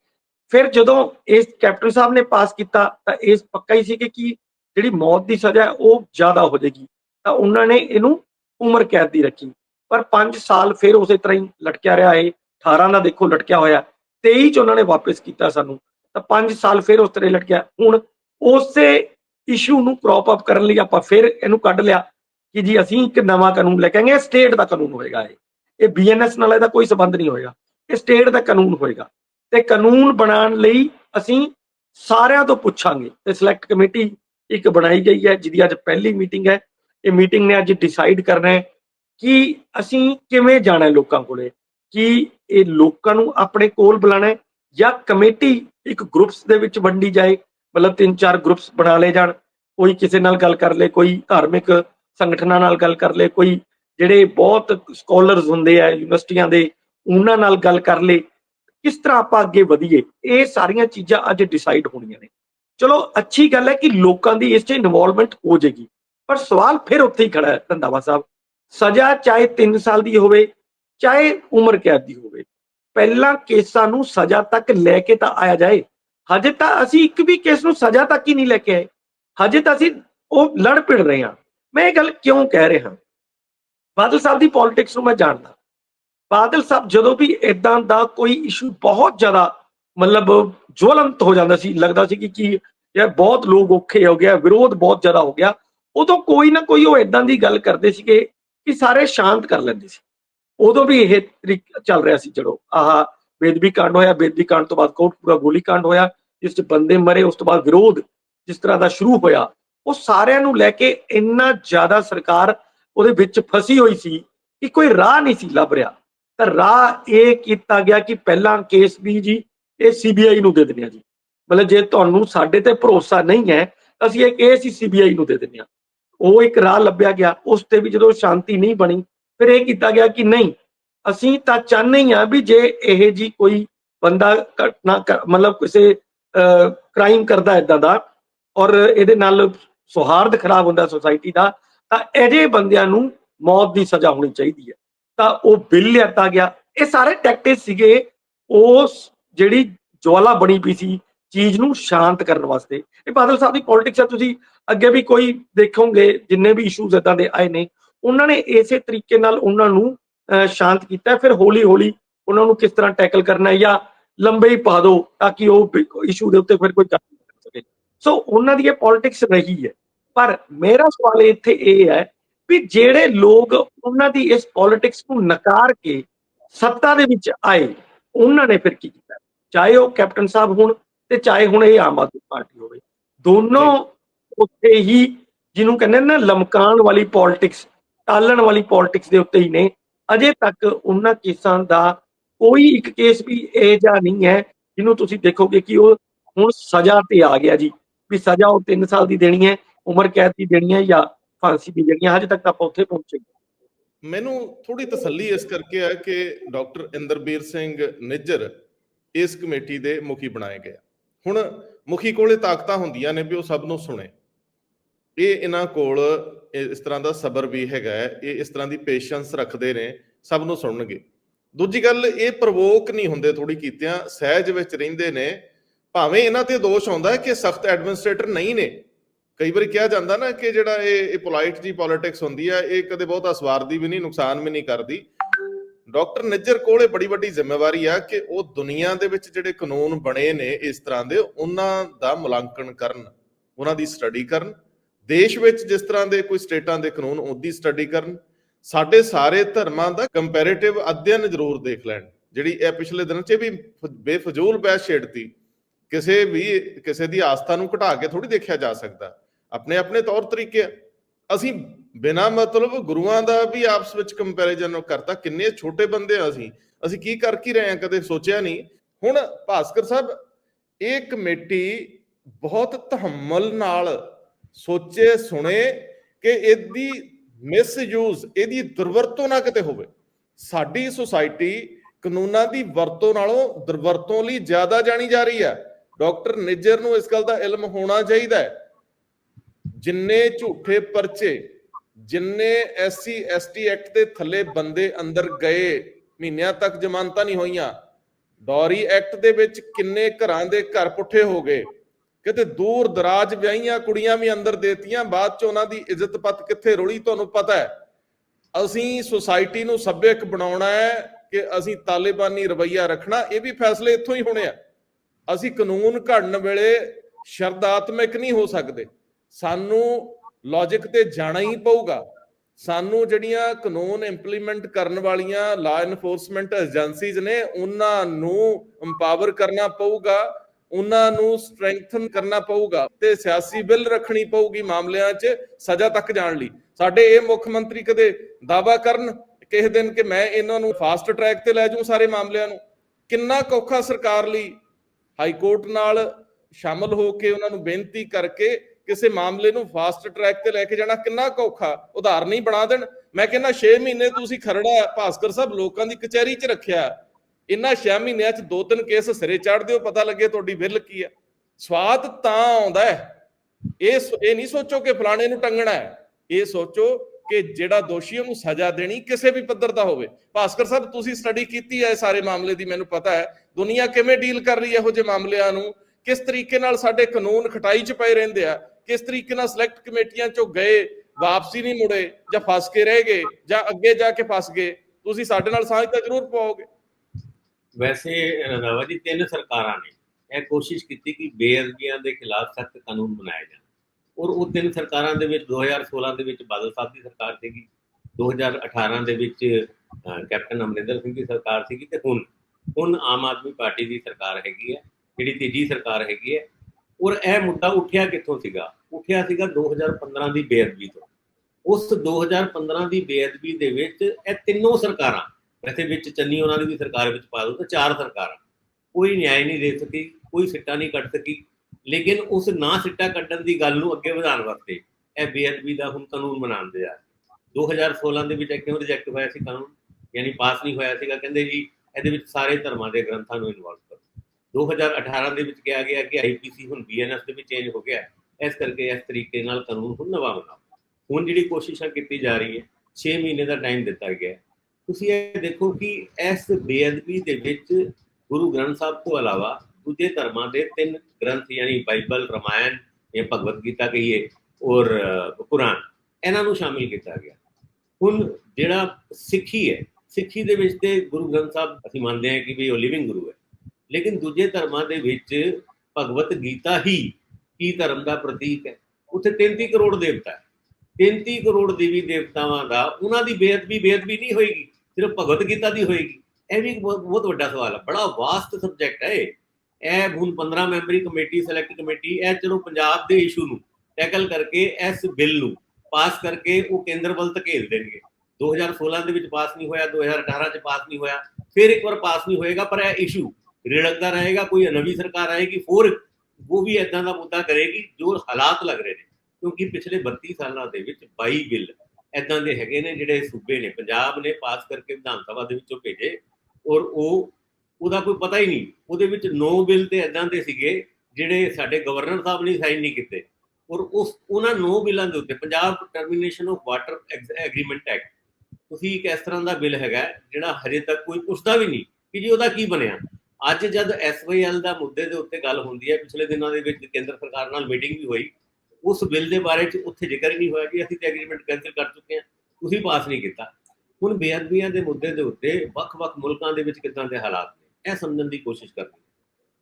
ਫਿਰ ਜਦੋਂ ਇਸ ਕੈਪਟਨ ਸਾਹਿਬ ਨੇ ਪਾਸ ਕੀਤਾ, ਤਾਂ ਇਸ ਪੱਕਾ ਹੀ ਸੀ ਕਿ ਕੀ ਜਿਹੜੀ ਮੌਤ ਦੀ ਸਜ਼ਾ ਹੈ, ਉਹ ਜ਼ਿਆਦਾ ਹੋ ਜਾਏਗੀ। ਤਾਂ ਉਹਨਾਂ ਨੇ ਇਹਨੂੰ ਉਮਰ ਕੈਦ ਦੀ ਰੱਖੀ। ਪਰ 5 ਸਾਲ ਫਿਰ ਉਸੇ ਤਰ੍ਹਾਂ ਹੀ ਲਟਕਿਆ ਰਿਹਾ ਇਹ। 18 ਦਾ ਦੇਖੋ ਲਟਕਿਆ ਹੋਇਆ 23 ਚ ਉਹਨਾਂ ਨੇ ਵਾਪਸ ਕੀਤਾ ਸਾਨੂੰ। ਤਾਂ 5 ਸਾਲ ਫਿਰ ਉਸ ਤਰ੍ਹਾਂ ਹੀ ਲਟਕਿਆ। ਹੁਣ ਉਸੇ ਇਸ਼ੂ ਨੂੰ ਕ੍ਰੌਪ ਅਪ ਕਰਨ ਲਈ ਆਪਾਂ ਫਿਰ ਇਹਨੂੰ ਕੱਢ ਲਿਆ। ਕਿ ਜੀ ਅਸੀਂ ਇੱਕ ਨਵਾਂ ਕਾਨੂੰਨ ਲੈ ਕੇ ਆਏਗੇ ਸਟੇਟ ਦਾ ਕਾਨੂੰਨ ਹੋਏਗਾ ਇਹ। ਇਹ ਬੀਐਨਐਸ ਨਾਲ ਇਹਦਾ ਕੋਈ ਸੰਬੰਧ ਨਹੀਂ ਹੋਏਗਾ। ਇਹ ਸਟੇਟ ਦਾ ਕਾਨੂੰਨ ਹੋਏਗਾ। ਤੇ ਕਾਨੂੰਨ ਬਣਾਉਣ ਲਈ ਅਸੀਂ ਸਾਰਿਆਂ ਤੋਂ ਪੁੱਛਾਂਗੇ। ਤੇ ਸਿਲੈਕਟ ਕਮੇਟੀ ਇੱਕ ਬਣਾਈ ਗਈ ਹੈ, ਜਿਹਦੀ ਅੱਜ ਪਹਿਲੀ ਮੀਟਿੰਗ ਹੈ। ਇਹ ਮੀਟਿੰਗ ਨੇ ਅੱਜ ਡਿਸਾਈਡ ਕਰਨਾ ਹੈ ਕਿ ਅਸੀਂ ਕਿਵੇਂ ਜਾਣਾ ਲੋਕਾਂ ਕੋਲੇ। ਕਿ ਇਹ ਲੋਕਾਂ ਨੂੰ ਆਪਣੇ ਕੋਲ ਬੁਲਾਣਾ ਹੈ ਜਾਂ ਕਮੇਟੀ ਇੱਕ ਗਰੁੱਪਸ ਦੇ ਵਿੱਚ ਵੰਡੀ ਜਾਏ। ਮਤਲਬ ਤਿੰਨ ਚਾਰ ਗਰੁੱਪਸ ਬਣਾ ਲਏ ਜਾਣ। ਕੋਈ ਕਿਸੇ ਨਾਲ ਗੱਲ ਕਰ ਲੇ ਕੋਈ ਧਾਰਮਿਕ ਸੰਗਠਨਾਂ ਨਾਲ ਗੱਲ ਕਰ ਲੇ ਕੋਈ ਜਿਹੜੇ ਬਹੁਤ ਸਕਾਲਰਸ ਹੁੰਦੇ ਆ ਯੂਨੀਵਰਸਿਟੀਆਂ ਦੇ, ਉਹਨਾਂ ਨਾਲ ਗੱਲ ਕਰ ਲੇ ਕਿਸ ਤਰ੍ਹਾਂ ਆਪਾਂ ਅੱਗੇ ਵਧੀਏ? ਇਹ ਸਾਰੀਆਂ ਚੀਜ਼ਾਂ ਅੱਜ ਡਿਸਾਈਡ ਹੋਣੀਆਂ ਨੇ। ਚਲੋ, ਅੱਛੀ ਗੱਲ ਹੈ ਕਿ ਲੋਕਾਂ ਦੀ ਇਸ 'ਚ ਇਨਵੋਲਵਮੈਂਟ ਹੋ ਜਾਏਗੀ। ਪਰ ਸਵਾਲ ਫਿਰ ਉੱਥੇ ਹੀ ਖੜਾ ਹੈ ਰੰਧਾਵਾ ਸਾਹਿਬ। ਸਜ਼ਾ ਚਾਹੇ 3 ਸਾਲ ਦੀ ਹੋਵੇ, ਚਾਹੇ ਉਮਰ ਕੈਦ ਦੀ ਹੋਵੇ, ਪਹਿਲਾਂ ਕੇਸਾਂ ਨੂੰ ਸਜ਼ਾ ਤੱਕ ਲੈ ਕੇ ਤਾਂ ਆਇਆ ਜਾਏ। ਹਜੇ ਤਾਂ ਅਸੀਂ ਇੱਕ ਵੀ ਕੇਸ ਨੂੰ ਸਜ਼ਾ ਤੱਕ ਹੀ ਨਹੀਂ ਲੈ ਕੇ ਆਏ। ਹਜੇ ਤਾਂ ਅਸੀਂ ਉਹ ਲੜ ਪਿੜ ਰਹੇ ਹਾਂ। ਮੈਂ ਇਹ ਗੱਲ ਕਿਉਂ ਕਹਿ ਰਿਹਾ? ਬਾਦਲ ਸਾਹਿਬ ਦੀ ਪੋਲਿਟਿਕਸ ਨੂੰ ਮੈਂ ਜਾਣਦਾ। ਬਾਦਲ ਸਾਹਿਬ ਜਦੋਂ ਵੀ ਇਦਾਂ ਦਾ ਕੋਈ ਇਸ਼ੂ ਬਹੁਤ ਜ਼ਿਆਦਾ ਮਤਲਬ ਜਵਲੰਤ ਹੋ ਜਾਂਦਾ ਸੀ, ਲੱਗਦਾ ਸੀ ਕਿ ਕੀ ਯਾਰ ਬਹੁਤ ਲੋਕ ਔਖੇ ਹੋ ਗਿਆ ਵਿਰੋਧ ਬਹੁਤ ਜ਼ਿਆਦਾ ਹੋ ਗਿਆ, ਉਦੋਂ ਕੋਈ ਨਾ ਕੋਈ ਉਹ ਇਦਾਂ ਦੀ ਗੱਲ ਕਰਦੇ ਸੀਗੇ ਕਿ ਸਾਰੇ ਸ਼ਾਂਤ ਕਰ ਲੈਂਦੇ ਸੀ। ਉਦੋਂ ਵੀ ਇਹ ਤਰੀਕਾ ਚੱਲ ਰਿਹਾ ਸੀ ਚਲੋ ਆਹ ਬੇਦਬੀ ਕਾਂਡ ਹੋਇਆ ਬੇਦਬੀ ਕਾਂਡ ਤੋਂ ਬਾਅਦ ਕੋਟਪੂਰਾ ਗੋਲੀ ਕਾਂਡ ਹੋਇਆ, ਜਿਸ 'ਚ ਬੰਦੇ ਮਰੇ, ਉਸ ਤੋਂ ਬਾਅਦ ਵਿਰੋਧ ਜਿਸ ਤਰ੍ਹਾਂ ਦਾ ਸ਼ੁਰੂ ਹੋਇਆ ਉਹ ਸਾਰਿਆਂ ਨੂੰ ਲੈ ਕੇ ਇੰਨਾ ਜ਼ਿਆਦਾ ਸਰਕਾਰ ਉਹਦੇ ਵਿੱਚ ਫਸੀ ਹੋਈ ਸੀ ਕਿ ਕੋਈ ਰਾਹ ਨਹੀਂ ਸੀ ਲੱਭ ਰਿਹਾ। ਤਾਂ ਰਾਹ ਇਹ ਕੀਤਾ ਗਿਆ ਕਿ ਪਹਿਲਾਂ ਕੇਸ ਵੀ ਜੀ, ਇਹ ਸੀਬੀਆਈ ਨੂੰ ਦੇ ਦਿੰਦੇ ਆ ਜੀ। ਮਤਲਬ ਜੇ ਤੁਹਾਨੂੰ ਸਾਡੇ ਤੇ ਭਰੋਸਾ ਨਹੀਂ ਹੈ ਅਸੀਂ ਇਹ ਕੇਸ ਹੀ ਸੀਬੀਆਈ ਨੂੰ ਦੇ ਦਿੰਦੇ ਆ। ਉਹ ਇੱਕ ਰਾਹ ਲੱਭਿਆ ਗਿਆ, ਉਸ ਤੇ ਵੀ ਜਦੋਂ ਸ਼ਾਂਤੀ ਨਹੀਂ ਬਣੀ, ਫਿਰ ਇਹ ਕੀਤਾ ਗਿਆ ਕਿ ਨਹੀਂ, ਅਸੀਂ ਤਾਂ ਚਾਹੁੰਦੇ ਹੀ ਆ ਵੀ ਜੇ ਇਹ ਜੀ ਕੋਈ ਬੰਦਾ ਘਟਨਾ ਮਤਲਬ ਕਿਸੇ ਕ੍ਰਾਈਮ ਕਰਦਾ ਇਦਾਂ ਦਾ ਔਰ ਇਹਦੇ ਨਾਲ ਸੁਹਾਰਦ ਖਰਾਬ ਹੁੰਦਾ ਸੋਸਾਇਟੀ ਦਾ ਤਾਂ ਇਹਦੇ ਬੰਦਿਆਂ ਨੂੰ ਮੌਤ ਦੀ ਸਜ਼ਾ ਹੋਣੀ ਚਾਹੀਦੀ ਹੈ। ਤਾਂ ਉਹ ਬਿੱਲ ਲਿਆਤਾ ਗਿਆ। ਇਹ ਸਾਰੇ ਟੈਕਟਿਕ ਸੀਗੇ ਉਸ ਜਿਹੜੀ ਜਵਾਲਾ ਬਣੀ ਪਈ ਸੀ ਚੀਜ਼ ਨੂੰ ਸ਼ਾਂਤ ਕਰਨ ਵਾਸਤੇ। ਇਹ ਬਾਦਲ ਸਾਹਿਬ ਦੀ ਪੋਲਿਟਿਕਸ ਹੈ ਤੁਸੀਂ ਅੱਗੇ ਵੀ ਕੋਈ ਦੇਖੋਗੇ ਜਿੰਨੇ ਵੀ ਇਸ਼ੂਜ਼ ਇਦਾਂ ਦੇ ਆਏ ਨੇ ਉਹਨਾਂ ਨੇ ਇਸੇ ਤਰੀਕੇ ਨਾਲ ਉਹਨਾਂ ਨੂੰ ਅਹ, ਸ਼ਾਂਤ ਕੀਤਾ। ਫਿਰ ਹੌਲੀ ਹੌਲੀ ਉਹਨਾਂ ਨੂੰ ਕਿਸ ਤਰ੍ਹਾਂ ਟੈਕਲ ਕਰਨਾ ਹੈ ਜਾਂ ਲੰਬੇ ਹੀ ਪਾ ਦਿਓ ਤਾਂ ਕਿ ਉਹ ਇਸ਼ੂ ਦੇ ਉੱਤੇ ਫਿਰ ਕੋਈ ਗੱਲ ਕਰ ਸਕੇ। ਸੋ ਉਹਨਾਂ ਦੀ ਇਹ ਪੋਲਿਟਿਕਸ ਰਹੀ ਹੈ। ਪਰ ਮੇਰਾ ਸਵਾਲ ਇੱਥੇ ਇਹ ਹੈ ਵੀ ਜਿਹੜੇ ਲੋਕ ਉਹਨਾਂ ਦੀ ਇਸ ਪੋਲਿਟਿਕਸ ਨੂੰ ਨਕਾਰ ਕੇ ਸੱਤਾ ਦੇ ਵਿੱਚ ਆਏ ਉਹਨਾਂ ਨੇ ਫਿਰ ਕੀ ਕੀਤਾ? ਚਾਹੇ ਉਹ ਕੈਪਟਨ ਸਾਹਿਬ ਹੋਣ ਤੇ ਚਾਹੇ ਹੁਣ ਇਹ ਆਮ ਆਦਮੀ ਪਾਰਟੀ ਹੋਵੇ। ਦੋਨੋਂ ਉੱਥੇ ਹੀ ਜਿਹਨੂੰ ਕਹਿੰਦੇ ਨੇ ਨਾ ਲਮਕਾਣ ਵਾਲੀ ਪੋਲਿਟਿਕਸ ਟਾਲਣ ਵਾਲੀ ਪੋਲਿਟਿਕਸ ਦੇ ਉੱਤੇ ਹੀ ਨੇ। ਅਜੇ ਤੱਕ ਉਹਨਾਂ ਕੇਸਾਂ ਦਾ ਕੋਈ ਇੱਕ ਕੇਸ ਵੀ ਇਹ ਜਿਹਾ ਨਹੀਂ ਹੈ ਜਿਹਨੂੰ ਤੁਸੀਂ ਦੇਖੋਗੇ ਕਿ ਉਹ ਹੁਣ ਸਜ਼ਾ ਤੇ ਆ ਗਿਆ ਜੀ ਵੀ ਸਜ਼ਾ ਉਹ 3 ਸਾਲ ਦੀ ਦੇਣੀ ਹੈ। ਉਮਰ ਕੈਦ ਦੀ ਦੇਣੀ ਹੈ ਜਾਂ ਫਾਂਸੀ ਦੀ ਦੇਣੀ ਹੈ ਹਜੇ ਤੱਕ ਆਪਾਂ ਉੱਥੇ ਪਹੁੰਚੇ ਮੈਨੂੰ ਥੋੜੀ ਤਸੱਲੀ ਇਸ ਕਰਕੇ ਹੈ ਕਿ ਡਾਕਟਰ ਇੰਦਰਬੀਰ ਸਿੰਘ ਨਿੱਜਰ ਇਸ ਕਮੇਟੀ ਦੇ ਮੁਖੀ ਬਣਾਏ ਗਏ ਹੁਣ ਮੁਖੀ ਕੋਲੇ ਤਾਕਤਾਂ ਹੁੰਦੀਆਂ ਨੇ ਵੀ ਉਹ ਸਭ ਨੂੰ ਸੁਣੇ। ਇਹ ਇਹਨਾਂ ਕੋਲ ਇਸ ਤਰ੍ਹਾਂ ਦਾ ਸਬਰ ਵੀ ਹੈਗਾ ਹੈ, ਇਹ ਇਸ ਤਰ੍ਹਾਂ ਦੀ ਪੇਸ਼ੈਂਸ ਰੱਖਦੇ ਨੇ ਸਭ ਨੂੰ ਸੁਣਨਗੇ। ਦੂਜੀ ਗੱਲ ਇਹ ਪ੍ਰਵੋਕ ਨਹੀਂ ਹੁੰਦੇ ਥੋੜੀ ਕੀਤਿਆਂ ਸਹਿਜ ਵਿੱਚ ਰਹਿੰਦੇ ਨੇ। ਭਾਵੇਂ ਇਹਨਾਂ ਤੇ ਦੋਸ਼ ਆਉਂਦਾ ਕਿ ਸਖਤ ਐਡਮਿਨਿਸਟ੍ਰੇਟਰ ਨਹੀਂ ਨੇ ਕਈ ਵਾਰੀ ਕਿਹਾ ਜਾਂਦਾ ਨਾ ਕਿ ਜਿਹੜਾ ਇਹ ਇਹ ਪੋਲਾਈਟ ਜੀ ਪੋਲਿਟਿਕਸ ਹੁੰਦੀ ਹੈ ਇਹ ਕਦੇ ਬਹੁਤਾ ਸਵਾਰਦੀ ਵੀ ਨਹੀਂ, ਨੁਕਸਾਨ ਵੀ ਨਹੀਂ ਕਰਦੀ। ਡਾਕਟਰ ਨਿੱਜਰ ਕੋਲ ਇਹ ਬੜੀ ਵੱਡੀ ਜ਼ਿੰਮੇਵਾਰੀ ਆ ਕਿ ਉਹ ਦੁਨੀਆ ਦੇ ਵਿੱਚ ਜਿਹੜੇ ਕਾਨੂੰਨ ਬਣੇ ਨੇ ਇਸ ਤਰ੍ਹਾਂ ਦੇ, ਉਹਨਾਂ ਦਾ ਮੁਲਾਂਕਣ ਕਰਨ, ਉਹਨਾਂ ਦੀ ਸਟੱਡੀ ਕਰਨ। ਦੇਸ਼ ਵਿੱਚ ਜਿਸ ਤਰ੍ਹਾਂ ਦੇ ਕੋਈ ਸਟੇਟਾਂ ਦੇ ਕਾਨੂੰਨ, ਉਹਦੀ ਸਟੱਡੀ ਕਰਨ। ਸਾਡੇ ਸਾਰੇ ਧਰਮਾਂ ਦਾ ਕੰਪੈਰੀਟਿਵ ਅਧਿਐਨ ਜ਼ਰੂਰ ਦੇਖ ਲੈਣ। ਜਿਹੜੀ ਇਹ ਪਿਛਲੇ ਦਿਨਾਂ 'ਚ ਵੀ ਬੇਫਜ਼ੂਲ ਬਹਿਸ ਛੇੜਤੀ। ਕਿਸੇ ਵੀ, ਕਿਸੇ ਦੀ ਆਸਥਾ ਨੂੰ ਘਟਾ ਕੇ ਥੋੜੀ ਦੇਖਿਆ ਜਾ ਸਕਦਾ। ਆਪਣੇ ਆਪਣੇ ਤੌਰ ਤਰੀਕੇ ਆ। ਅਸੀਂ ਬਿਨਾ ਮਤਲਬ ਗੁਰੂਆਂ ਦਾ ਵੀ ਆਪਸ ਵਿੱਚ ਕੰਪੈਰੀਜ਼ਨ ਕਰਤਾ, ਕਿੰਨੇ ਛੋਟੇ ਬੰਦੇ ਆ ਅਸੀਂ। ਅਸੀਂ ਕੀ ਕਰ ਕੀ ਰਹੇ ਆ ਕਦੇ ਸੋਚਿਆ ਨਹੀਂ। ਹੁਣ ਭਾਸਕਰ ਸਾਹਿਬ, ਇਹ ਕਮੇਟੀ ਬਹੁਤ ਤਹਮਲ ਨਾਲ ਸੋਚੇ, ਸੁਣੇ ਕਿ ਇਹਦੀ ਮਿਸਯੂਜ਼ ਇਹਦੀ ਦੁਰਵਰਤੋਂ ਨਾ ਕਿਤੇ ਹੋਵੇ। ਸਾਡੀ ਸੁਸਾਇਟੀ ਕਾਨੂੰਨਾਂ ਦੀ ਵਰਤੋਂ ਨਾਲੋਂ ਦੁਰਵਰਤੋਂ ਲਈ ਜ਼ਿਆਦਾ ਜਾਣੀ ਜਾ ਰਹੀ ਹੈ। ਡਾਕਟਰ ਨਿੱਜਰ ਨੂੰ ਇਸ ਗੱਲ ਦਾ ਇਲਮ ਹੋਣਾ ਚਾਹੀਦਾ ਹੈ। ਜਿੰਨੇ ਝੂਠੇ ਪਰਚੇ, ਜਿੰਨੇ ਐਸਸੀ, ਐਸਟੀ ਐਕਟ ਦੇ ਥੱਲੇ ਬੰਦੇ ਅੰਦਰ ਗਏ, ਮਹੀਨਿਆਂ ਤੱਕ ਜ਼ਮਾਨਤਾਂ ਨਹੀਂ ਹੋਈਆਂ, ਡੌਰੀ ਐਕਟ ਦੇ ਵਿੱਚ ਕਿੰਨੇ ਘਰਾਂ ਦੇ ਘਰ ਪੁੱਠੇ ਹੋ ਗਏ, ਕਿਤੇ ਦੂਰ ਦਰਾਜ ਵਿਆਹੀਆਂ ਕੁੜੀਆਂ ਵੀ ਅੰਦਰ ਦੇਤੀਆਂ, ਬਾਅਦ ਚ ਉਹਨਾਂ ਦੀ ਇੱਜ਼ਤ ਪੱਤ ਕਿੱਥੇ ਰੁਲੀ, ਤੁਹਾਨੂੰ ਪਤਾ ਹੈ। ਅਸੀਂ ਸੁਸਾਇਟੀ ਨੂੰ ਸੱਭਿਅਕ ਬਣਾਉਣਾ ਹੈ ਕਿ ਅਸੀਂ ਤਾਲਿਬਾਨੀ ਰਵਈਆ ਰੱਖਣਾ, ਇਹ ਵੀ ਫੈਸਲੇ ਇੱਥੋਂ ਹੀ ਹੋਣੇ ਆ। ਅਸੀਂ ਕਾਨੂੰਨ ਘੜਨ ਵੇਲੇ ਸ਼ਰਦਾਤਮਕ ਨਹੀਂ ਹੋ ਸਕਦੇ। ਸਾਨੂੰ ਲੌਜੀਕ ਤੇ ਜਾਣਾ ਹੀ ਪਊਗਾ। ਸਾਨੂੰ ਜਿਹੜੀਆਂ ਕਾਨੂੰਨ ਇੰਪਲੀਮੈਂਟ ਕਰਨ ਵਾਲੀਆਂ ਲਾ ਐਨਫੋਰਸਮੈਂਟ ਏਜੰਸੀਜ਼ ਨੇ, ਉਹਨਾਂ ਨੂੰ ਐਮਪਾਵਰ ਕਰਨਾ ਪਊਗਾ, ਉਹਨਾਂ ਨੂੰ ਸਟਰੈਂਥਨ ਕਰਨਾ ਪਊਗਾ ਤੇ ਸਿਆਸੀ ਬਿੱਲ ਰੱਖਣੀ ਪਊਗੀ ਮਾਮਲਿਆਂ 'ਚ ਸਜ਼ਾ ਤੱਕ ਜਾਣ ਲਈ। ਸਾਡੇ ਇਹ ਮੁੱਖ ਮੰਤਰੀ ਕਦੇ ਦਾਵਾ ਕਰਨ, ਕਿਸੇ ਦਿਨ ਕਿ ਮੈਂ ਇਹਨਾਂ ਨੂੰ ਫਾਸਟ ਟਰੈਕ ਤੇ ਲੈ ਜਾਊਂ ਸਾਰੇ ਮਾਮਲਿਆਂ ਨੂੰ? ਕਿੰਨਾ ਕੁ ਸਰਕਾਰ ਲਈ? ਹਾਈ ਕੋਰਟ ਨਾਲ ਸ਼ਾਮਲ ਹੋ ਕੇ ਉਹਨਾਂ ਨੂੰ ਬੇਨਤੀ ਕਰਕੇ ਕਿਸੇ ਮਾਮਲੇ ਨੂੰ ਫਾਸਟ ਟਰੈਕ ਤੇ ਲੈ ਕੇ ਜਾਣਾ ਕਿੰਨਾ ਕੁ ਔਖਾ? ਉਦਾਹਰਨ ਹੀ ਬਣਾ ਦੇਣ। ਮੈਂ ਕਹਿੰਦਾ 6 ਮਹੀਨੇ ਤੁਸੀਂ ਖਰੜਾ ਭਾਸਕਰ ਸਾਹਿਬ ਲੋਕਾਂ ਦੀ ਕਚਹਿਰੀ 'ਚ ਰੱਖਿਆ ਇਹਨਾਂ 6 ਮਹੀਨਿਆਂ 'ਚ ਦੋ ਤਿੰਨ ਕੇਸ ਸਿਰੇ ਚੜ੍ਹਦੇ ਦਿਓ, ਪਤਾ ਲੱਗੇ ਤੁਹਾਡੀ ਬਿੱਲ ਕੀ ਹੈ। ਸਵਾਦ ਤਾਂ ਆਉਂਦਾ ਹੈ। ਇਹ ਇਹ ਨਹੀਂ ਸੋਚੋ ਕਿ ਫਲਾਣੇ ਨੂੰ ਟੰਗਣਾ ਹੈ। ਇਹ ਸੋਚੋ ਕਿ ਜਿਹੜਾ ਦੋਸ਼ੀ ਉਹਨੂੰ ਸਜ਼ਾ ਦੇਣੀ ਕਿਸੇ ਵੀ ਪੱਧਰ ਦਾ ਹੋਵੇ। ਭਾਸਕਰ ਸਾਹਿਬ, ਤੁਸੀਂ ਸਟੱਡੀ ਕੀਤੀ ਹੈ ਇਹ ਸਾਰੇ ਮਾਮਲੇ ਦੀ, ਮੈਨੂੰ ਪਤਾ ਹੈ। ਦੁਨੀਆ ਕਿਵੇਂ ਡੀਲ ਕਰ ਰਹੀ ਹੈ ਇਹੋ ਜਿਹੇ ਮਾਮਲਿਆਂ ਨੂੰ? ਕਿਸ ਤਰੀਕੇ ਨਾਲ ਸਾਡੇ ਕਾਨੂੰਨ ਖਟਾਈ 'ਚ ਪਏ ਰਹਿੰਦੇ ਆ? ਕਿਸ ਤਰੀਕੇ ਨਾਲ ਸਿਲੈਕਟ ਕਮੇਟੀਆਂ 'ਚੋਂ ਗਏ, ਵਾਪਸੀ ਨਹੀਂ ਮੁੜੇ, ਜਾਂ ਫਸ ਕੇ ਰਹਿ ਗਏ, ਜਾਂ ਅੱਗੇ ਜਾ ਕੇ ਫਸ ਗਏ, ਤੁਸੀਂ ਸਾਡੇ ਨਾਲ ਸਾਂਝ ਤਾਂ ਜ਼ਰੂਰ ਪਾਓਗੇ। ਵੈਸੇ ਰੰਧਾਵਾ ਜੀ, ਤਿੰਨ ਸਰਕਾਰਾਂ ਨੇ ਇਹ ਕੋਸ਼ਿਸ਼ ਕੀਤੀ ਕਿ ਬੇਅਦਬੀਆਂ ਦੇ ਖਿਲਾਫ ਸਖਤ ਕਾਨੂੰਨ ਬਣਾਏ ਜਾਣ। ਔਰ ਉਹ ਤਿੰਨ ਸਰਕਾਰਾਂ ਦੇ ਵਿੱਚ 2016 ਦੇ ਵਿੱਚ ਬਾਦਲ ਸਾਹਿਬ ਦੀ ਸਰਕਾਰ ਸੀਗੀ 2018 ਦੇ ਵਿੱਚ ਕੈਪਟਨ ਅਮਰਿੰਦਰ ਸਿੰਘ ਦੀ ਸਰਕਾਰ ਸੀਗੀ ਤੇ ਹੁਣ ਹੁਣ ਆਮ ਆਦਮੀ ਪਾਰਟੀ ਦੀ ਸਰਕਾਰ ਹੈਗੀ ਹੈ, ਜਿਹੜੀ ਤੀਜੀ ਸਰਕਾਰ ਹੈਗੀ ਹੈ ਔਰ ਇਹ ਮੁੱਦਾ ਉੱਠਿਆ ਕਿੱਥੋਂ ਸੀਗਾ? ਉੱਠਿਆ ਸੀਗਾ 2015 ਦੀ ਬੇਅਦਬੀ ਤੋਂ। ਉਸ 2015 ਦੀ ਬੇਅਦਬੀ ਦੇ ਵਿੱਚ ਇਹ ਤਿੰਨੋਂ ਸਰਕਾਰਾਂ ਵੈਸੇ ਵਿੱਚ ਚੰਨੀ ਉਹਨਾਂ ਦੀ ਵੀ ਸਰਕਾਰ ਵਿੱਚ ਪਾ ਦੋ ਤਾਂ ਚਾਰ ਸਰਕਾਰਾਂ, ਕੋਈ ਨਿਆਂ ਨਹੀਂ ਦੇ ਸਕੀ, ਕੋਈ ਸਿੱਟਾ ਨਹੀਂ ਕੱਢ ਸਕੀ। ਲੇਕਿਨ ਉਸ ਨਾ ਸਿੱਟਾ ਕੱਢਣ ਦੀ ਗੱਲ ਨੂੰ ਅੱਗੇ ਵਧਾਉਣ ਵਾਸਤੇ ਇਹ ਬੇਅਦਬੀ ਦਾ ਹੁਣ ਕਾਨੂੰਨ ਬਣਾਉਂਦੇ ਆ। 2016 ਦੇ ਵਿੱਚ ਇਹ ਕਿਉਂ ਰਿਜੈਕਟ ਹੋਇਆ ਸੀ ਕਾਨੂੰਨ? ਯਾਨੀ ਪਾਸ ਨਹੀਂ ਹੋਇਆ ਸੀਗਾ, ਕਹਿੰਦੇ ਜੀ ਇਹਦੇ ਵਿੱਚ ਸਾਰੇ ਧਰਮਾਂ ਦੇ ਗ੍ਰੰਥਾਂ ਨੂੰ ਇਨਵੋਲਵ 2018 ਦੇ ਵਿੱਚ ਕਿਹਾ ਗਿਆ ਕਿ ਆਈਪੀਸੀ ਹੁਣ ਬੀਐਨਐਸ ਦੇ ਵਿੱਚ ਚੇਂਜ ਹੋ ਗਿਆ। ਇਸ ਕਰਕੇ ਇਸ ਤਰੀਕੇ ਨਾਲ ਕਾਨੂੰਨ ਹੁਣ ਨਵਾਂ ਬਣਾਓ ਹੁਣ ਜਿਹੜੀ ਕੋਸ਼ਿਸ਼ਾਂ ਕੀਤੀ ਜਾ ਰਹੀ ਹੈ 6 ਮਹੀਨੇ ਦਾ ਟਾਈਮ ਦਿੱਤਾ ਗਿਆ ਤੁਸੀਂ ਇਹ ਦੇਖੋ ਕਿ ਇਸ ਬੇਅਦਬੀ ਦੇ ਵਿੱਚ ਗੁਰੂ ਗ੍ਰੰਥ ਸਾਹਿਬ ਤੋਂ ਇਲਾਵਾ ਦੂਜੇ ਧਰਮਾਂ ਦੇ ਤਿੰਨ ਗ੍ਰੰਥ ਯਾਨੀ ਬਾਈਬਲ, ਰਮਾਇਣ ਜਾਂ ਭਗਵਦ ਗੀਤਾ ਕਹੀਏ ਔਰ ਕੁਰਾਨ, ਇਹਨਾਂ ਨੂੰ ਸ਼ਾਮਿਲ ਕੀਤਾ ਗਿਆ। ਹੁਣ ਜਿਹੜਾ ਸਿੱਖੀ ਹੈ, ਸਿੱਖੀ ਦੇ ਵਿੱਚ ਤੇ ਗੁਰੂ ਗ੍ਰੰਥ ਸਾਹਿਬ ਅਸੀਂ ਮੰਨਦੇ ਹਾਂ ਕਿ ਵੀ ਉਹ ਲਿਵਿੰਗ ਗੁਰੂ ਹੈ। ਲੇਕਿਨ ਦੂਜੇ ਧਰਮਾਂ ਦੇ ਵਿੱਚ ਭਗਵਤ ਗੀਤਾ ਹੀ ਕੀ ਧਰਮ ਦਾ ਪ੍ਰਤੀਕ ਹੈ? ਉੱਥੇ 33 ਕਰੋੜ ਦੇਵਤਾ ਹੈ। 33 ਕਰੋੜ ਦੇਵੀ ਦੇਵਤਾਵਾਂ ਦਾ ਉਹਨਾਂ ਦੀ ਬੇਅਦਬੀ ਬੇਅਦਬੀ ਨਹੀਂ ਹੋਏਗੀ, ਸਿਰਫ ਭਗਵਤ ਗੀਤਾ ਦੀ ਹੋਏਗੀ। ਇਹ ਵੀ ਇੱਕ ਬਹੁਤ ਬਹੁਤ ਵੱਡਾ ਸਵਾਲ ਹੈ। ਬੜਾ ਵਾਸਟ ਸਬਜੈਕਟ ਹੈ ਇਹ। ਇਹ ਹੁਣ 15 ਮੈਂਬਰੀ ਕਮੇਟੀ ਸਿਲੈਕਟ ਕਮੇਟੀ, ਇਹ ਚਲੋ ਪੰਜਾਬ ਦੇ ਇਸ਼ੂ ਨੂੰ ਟੈਕਲ ਕਰਕੇ ਇਸ ਬਿੱਲ ਨੂੰ ਪਾਸ ਕਰਕੇ ਉਹ ਕੇਂਦਰ ਵੱਲ ਧਕੇਲ ਦੇਣਗੇ। 2016 ਦੇ ਵਿੱਚ ਪਾਸ ਨਹੀਂ ਹੋਇਆ 2018 ਚ ਪਾਸ ਨਹੀਂ ਹੋਇਆ, ਫਿਰ ਇੱਕ ਵਾਰ ਪਾਸ ਨਹੀਂ ਹੋਏਗਾ, ਪਰ ਇਹ ਇਸ਼ੂ ਰਿੜਕਦਾ ਰਹੇਗਾ, ਕੋਈ ਨਵੀਂ ਸਰਕਾਰ ਆਏਗੀ ਫੋਰ ਉਹ ਵੀ ਇਦਾਂ ਦਾ ਮੁੱਦਾ ਕਰੇਗੀ, ਜੋ ਹਾਲਾਤ ਲੱਗ ਰਹੇ ਨੇ। ਕਿਉਂਕਿ ਪਿਛਲੇ 32 ਸਾਲਾਂ ਦੇ ਵਿੱਚ 22 ਬਿੱਲ ਇਦਾਂ ਦੇ ਹੈਗੇ ਨੇ ਜਿਹੜੇ ਸੂਬੇ ਨੇ, ਪੰਜਾਬ ਨੇ ਪਾਸ ਕਰਕੇ ਵਿਧਾਨ ਸਭਾ ਦੇ ਵਿੱਚੋਂ ਭੇਜੇ ਔਰ ਉਹ, ਉਹਦਾ ਕੋਈ ਪਤਾ ਹੀ ਨਹੀਂ। ਉਹਦੇ ਵਿੱਚ 9 ਬਿੱਲ ਤੇ ਇਦਾਂ ਦੇ ਸੀਗੇ ਜਿਹੜੇ ਸਾਡੇ ਗਵਰਨਰ ਸਾਹਿਬ ਨੇ ਸਾਈਨ ਨਹੀਂ ਕੀਤੇ। ਔਰ ਉਸ, ਉਹਨਾਂ 9 ਬਿੱਲਾਂ ਦੇ ਉੱਤੇ Punjab termination of water agreement act ਤੁਸੀਂ ਇੱਕ ਇਸ ਤਰ੍ਹਾਂ ਦਾ ਬਿੱਲ ਹੈਗਾ ਜਿਹੜਾ ਹਜੇ ਤੱਕ ਕੋਈ ਪੁੱਛਦਾ ਵੀ ਨਹੀਂ ਕਿ ਜੀ ਉਹਦਾ ਕੀ ਬਣਿਆ? ਅੱਜ ਜਦ ਐਸਵਾਈਐਲ ਦਾ ਮੁੱਦੇ ਦੇ ਉੱਤੇ ਗੱਲ ਹੁੰਦੀ ਹੈ, ਪਿਛਲੇ ਦਿਨਾਂ ਦੇ ਵਿੱਚ ਕੇਂਦਰ ਸਰਕਾਰ ਨਾਲ ਮੀਟਿੰਗ ਵੀ ਹੋਈ, ਉਸ ਬਿੱਲ ਦੇ ਬਾਰੇ ਚ ਉੱਥੇ ਜ਼ਿਕਰ ਹੀ ਨਹੀਂ ਹੋਇਆ ਕਿ ਅਸੀਂ ਤੇ ਐਗਰੀਮੈਂਟ ਕੈਨਸਲ ਕਰ ਚੁੱਕੇ ਹਾਂ, ਤੁਸੀਂ ਪਾਸ ਨਹੀਂ ਕੀਤਾ। ਹੁਣ ਬੇਅਦਬੀਆਂ ਦੇ ਮੁੱਦੇ ਦੇ ਉੱਤੇ ਵੱਖ-ਵੱਖ ਮੁਲਕਾਂ ਦੇ ਵਿੱਚ ਕਿੱਦਾਂ ਦੇ ਹਾਲਾਤ ਨੇ, ਇਹ ਸਮਝਣ ਦੀ ਕੋਸ਼ਿਸ਼ ਕਰਨੀ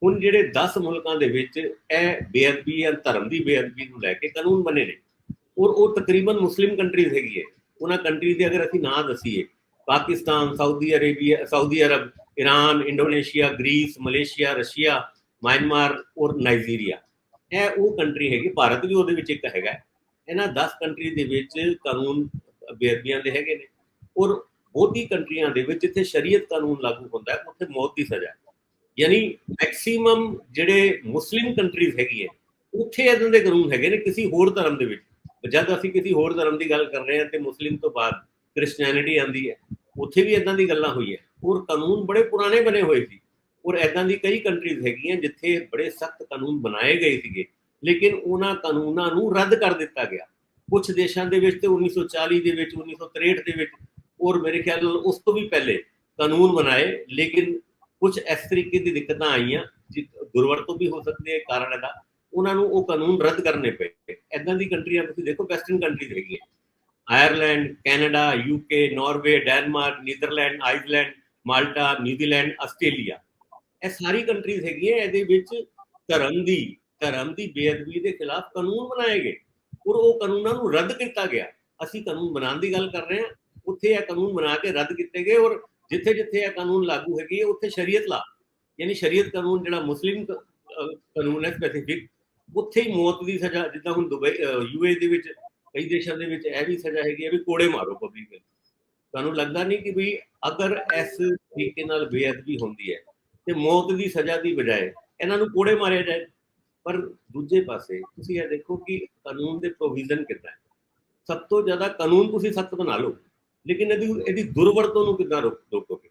ਹੁਣ ਜਿਹੜੇ 10 ਮੁਲਕਾਂ ਦੇ ਵਿੱਚ ਇਹ ਬੇਅਦਬੀ ਜਾਂ ਧਰਮ ਦੀ ਬੇਅਦਬੀ ਨੂੰ ਲੈ ਕੇ ਕਾਨੂੰਨ ਬਣੇ ਨੇ, ਔਰ ਉਹ ਤਕਰੀਬਨ ਮੁਸਲਿਮ ਕੰਟਰੀਜ਼ ਹੈਗੀ ਹੈ, ਉਹਨਾਂ ਕੰਟਰੀ ਦੇ ਅਗਰ ਅਸੀਂ ਨਾਂ ਦਸੀਏ Pakistan, Saudi Arabia, Saudi Arab Iran Indonesia, Greece, Malaysia, Russia, Myanmar ਔਰ ਨਾਈਜੀਰੀਆ। ਇਹ ਉਹ ਕੰਟਰੀ ਹੈਗੀ, ਭਾਰਤ ਵੀ ਉਹਦੇ ਵਿੱਚ ਇੱਕ ਹੈਗਾ ਇਹਨਾਂ 10 ਕੰਟਰੀ ਦੇ ਵਿੱਚ ਕਾਨੂੰਨ ਬੇਅਦਬੀਆਂ ਦੇ ਹੈਗੇ ਨੇ। ਔਰ ਬਹੁਤੀ ਕੰਟਰੀਆਂ ਦੇ ਵਿੱਚ ਜਿੱਥੇ ਸ਼ਰੀਅਤ ਕਾਨੂੰਨ ਲਾਗੂ ਹੁੰਦਾ ਹੈ, ਉੱਥੇ ਮੌਤ ਦੀ ਸਜ਼ਾ। ਯਾਨੀ ਮੈਕਸਿਮਮ ਜਿਹੜੇ ਮੁਸਲਿਮ ਕੰਟਰੀਜ਼ ਹੈਗੀ ਹੈ, ਉੱਥੇ ਇਦਾਂ ਦੇ ਕਾਨੂੰਨ ਹੈਗੇ ਨੇ, ਕਿਸੇ ਹੋਰ ਧਰਮ ਦੇ ਵਿੱਚ। ਜਦ ਅਸੀਂ ਕਿਸੇ ਹੋਰ ਧਰਮ ਦੀ ਗੱਲ ਕਰ ਰਹੇ ਹਾਂ, ਤੇ ਮੁਸਲਿਮ ਤੋਂ ਬਾਅਦ ਕ੍ਰਿਸਚੀਅਨਿਟੀ ਆਂਦੀ ਹੈ, ਉੱਥੇ ਵੀ ਇਦਾਂ ਦੀ ਗੱਲਾਂ ਹੋਈ ਹੈ। ਔਰ ਕਾਨੂੰਨ ਬੜੇ ਪੁਰਾਣੇ ਬਣੇ ਹੋਏ ਸੀ। ਔਰ ਇਦਾਂ ਦੀ ਕਈ ਕੰਟਰੀਜ਼ ਹੈਗੀਆਂ ਜਿੱਥੇ ਬੜੇ ਸਖਤ ਕਾਨੂੰਨ ਬਣਾਏ ਗਏ ਸੀਗੇ, ਲੇਕਿਨ ਉਹਨਾਂ ਕਾਨੂੰਨਾਂ ਨੂੰ ਰੱਦ ਕਰ ਦਿੱਤਾ ਗਿਆ। ਕੁਝ ਦੇਸ਼ਾਂ ਦੇ ਵਿੱਚ ਤੇ 1940 ਦੇ ਵਿੱਚ 1963 ਦੇ ਵਿੱਚ, ਔਰ ਮੇਰੇ ਖਿਆਲ ਨਾਲ ਉਸ ਤੋਂ ਵੀ ਪਹਿਲੇ ਕਾਨੂੰਨ ਬਣਾਏ, ਲੇਕਿਨ ਕੁਝ ਇਸ ਤਰੀਕੇ ਦੀ ਦਿੱਕਤਾਂ ਆਈਆਂ, ਜਿ- ਦੁਰਵਰਤੋਂ ਵੀ ਹੋ ਸਕਦੀ ਹੈ, ਕਾਰਨ ਇਹਦਾ ਉਹਨਾਂ ਨੂੰ ਉਹ ਕਾਨੂੰਨ ਰੱਦ ਕਰਨੇ ਪਏ। ਇਦਾਂ ਦੀ ਕੰਟਰੀਆਂ ਤੁਸੀਂ ਦੇਖੋ ਵੈਸਟਰਨ ਕੰਟਰੀਜ਼ ਹੈਗੀਆਂ। Ireland Canada UK Norway Denmark Netherland Iceland Malta New Zealand Australia ਇਹ ਸਾਰੀ ਕੰਟਰੀਜ਼ ਹੈਗੀਆਂ, ਇਹਦੇ ਵਿੱਚ ਧਰਮ ਦੀ ਧਰਮ ਦੀ ਬੇਅਦਬੀ ਦੇ ਖਿਲਾਫ ਕਾਨੂੰਨ ਬਣਾਏ ਗਏ। ਔਰ ਉਹ ਕਾਨੂੰਨਾਂ ਨੂੰ ਰੱਦ ਕੀਤਾ ਗਿਆ। ਅਸੀਂ ਕਾਨੂੰਨ ਬਣਾਉਣ ਦੀ ਗੱਲ ਕਰ ਰਹੇ ਹਾਂ। ਉੱਥੇ ਇਹ ਕਾਨੂੰਨ ਬਣਾ ਕੇ ਰੱਦ ਕੀਤੇ ਗਏ ਔਰ ਜਿੱਥੇ ਜਿੱਥੇ ਇਹ ਕਾਨੂੰਨ ਲਾਗੂ ਹੈਗੀ ਹੈ ਉੱਥੇ ਸ਼ਰੀਅਤ ਲਾ। ਯਾਨੀ ਸ਼ਰੀਅਤ ਕਾਨੂੰਨ ਜਿਹੜਾ ਮੁਸਲਿਮ ਕਾਨੂੰਨ ਹੈ ਸਪੈਸੀਫਿਕ ਉੱਥੇ ਹੀ ਮੌਤ ਦੀ ਸਜ਼ਾ, ਜਿੱਦਾਂ ਹੁਣ ਦੁਬਈ ਯੂਏ ਦੇ ਵਿੱਚ ਕਈ ਦੇਸ਼ਾਂ ਦੇ ਵਿੱਚ ਇਹ ਵੀ ਸਜ਼ਾ ਹੈਗੀ ਹੈ ਵੀ ਕੋੜੇ ਮਾਰੋ ਪਬਲਿਕ ਤੁਹਾਨੂੰ ਲੱਗਦਾ ਨਹੀਂ ਕਿ ਵੀ ਅਗਰ ਇਸ ਤਰੀਕੇ ਨਾਲ ਬੇਅਦਬੀ ਹੁੰਦੀ ਹੈ ਤੇ ਮੌਤ ਦੀ ਸਜ਼ਾ ਦੀ ਬਜਾਏ ਇਹਨਾਂ ਨੂੰ ਕੋੜੇ ਮਾਰਿਆ ਜਾਏ? ਪਰ ਦੂਜੇ ਪਾਸੇ ਤੁਸੀਂ ਇਹ ਦੇਖੋ ਕਿ ਕਾਨੂੰਨ ਦੇ ਪ੍ਰੋਵੀਜ਼ਨ ਕਿੱਦਾਂ ਹੈ? ਸਭ ਤੋਂ ਜ਼ਿਆਦਾ ਕਾਨੂੰਨ ਤੁਸੀਂ ਸਖਤ ਬਣਾ ਲਓ। ਲੇਕਿਨ ਇਹਦੀ ਇਹਦੀ ਦੁਰਵਰਤੋਂ ਨੂੰ ਕਿੱਦਾਂ ਰੋਕ ਰੋਕੋਗੇ?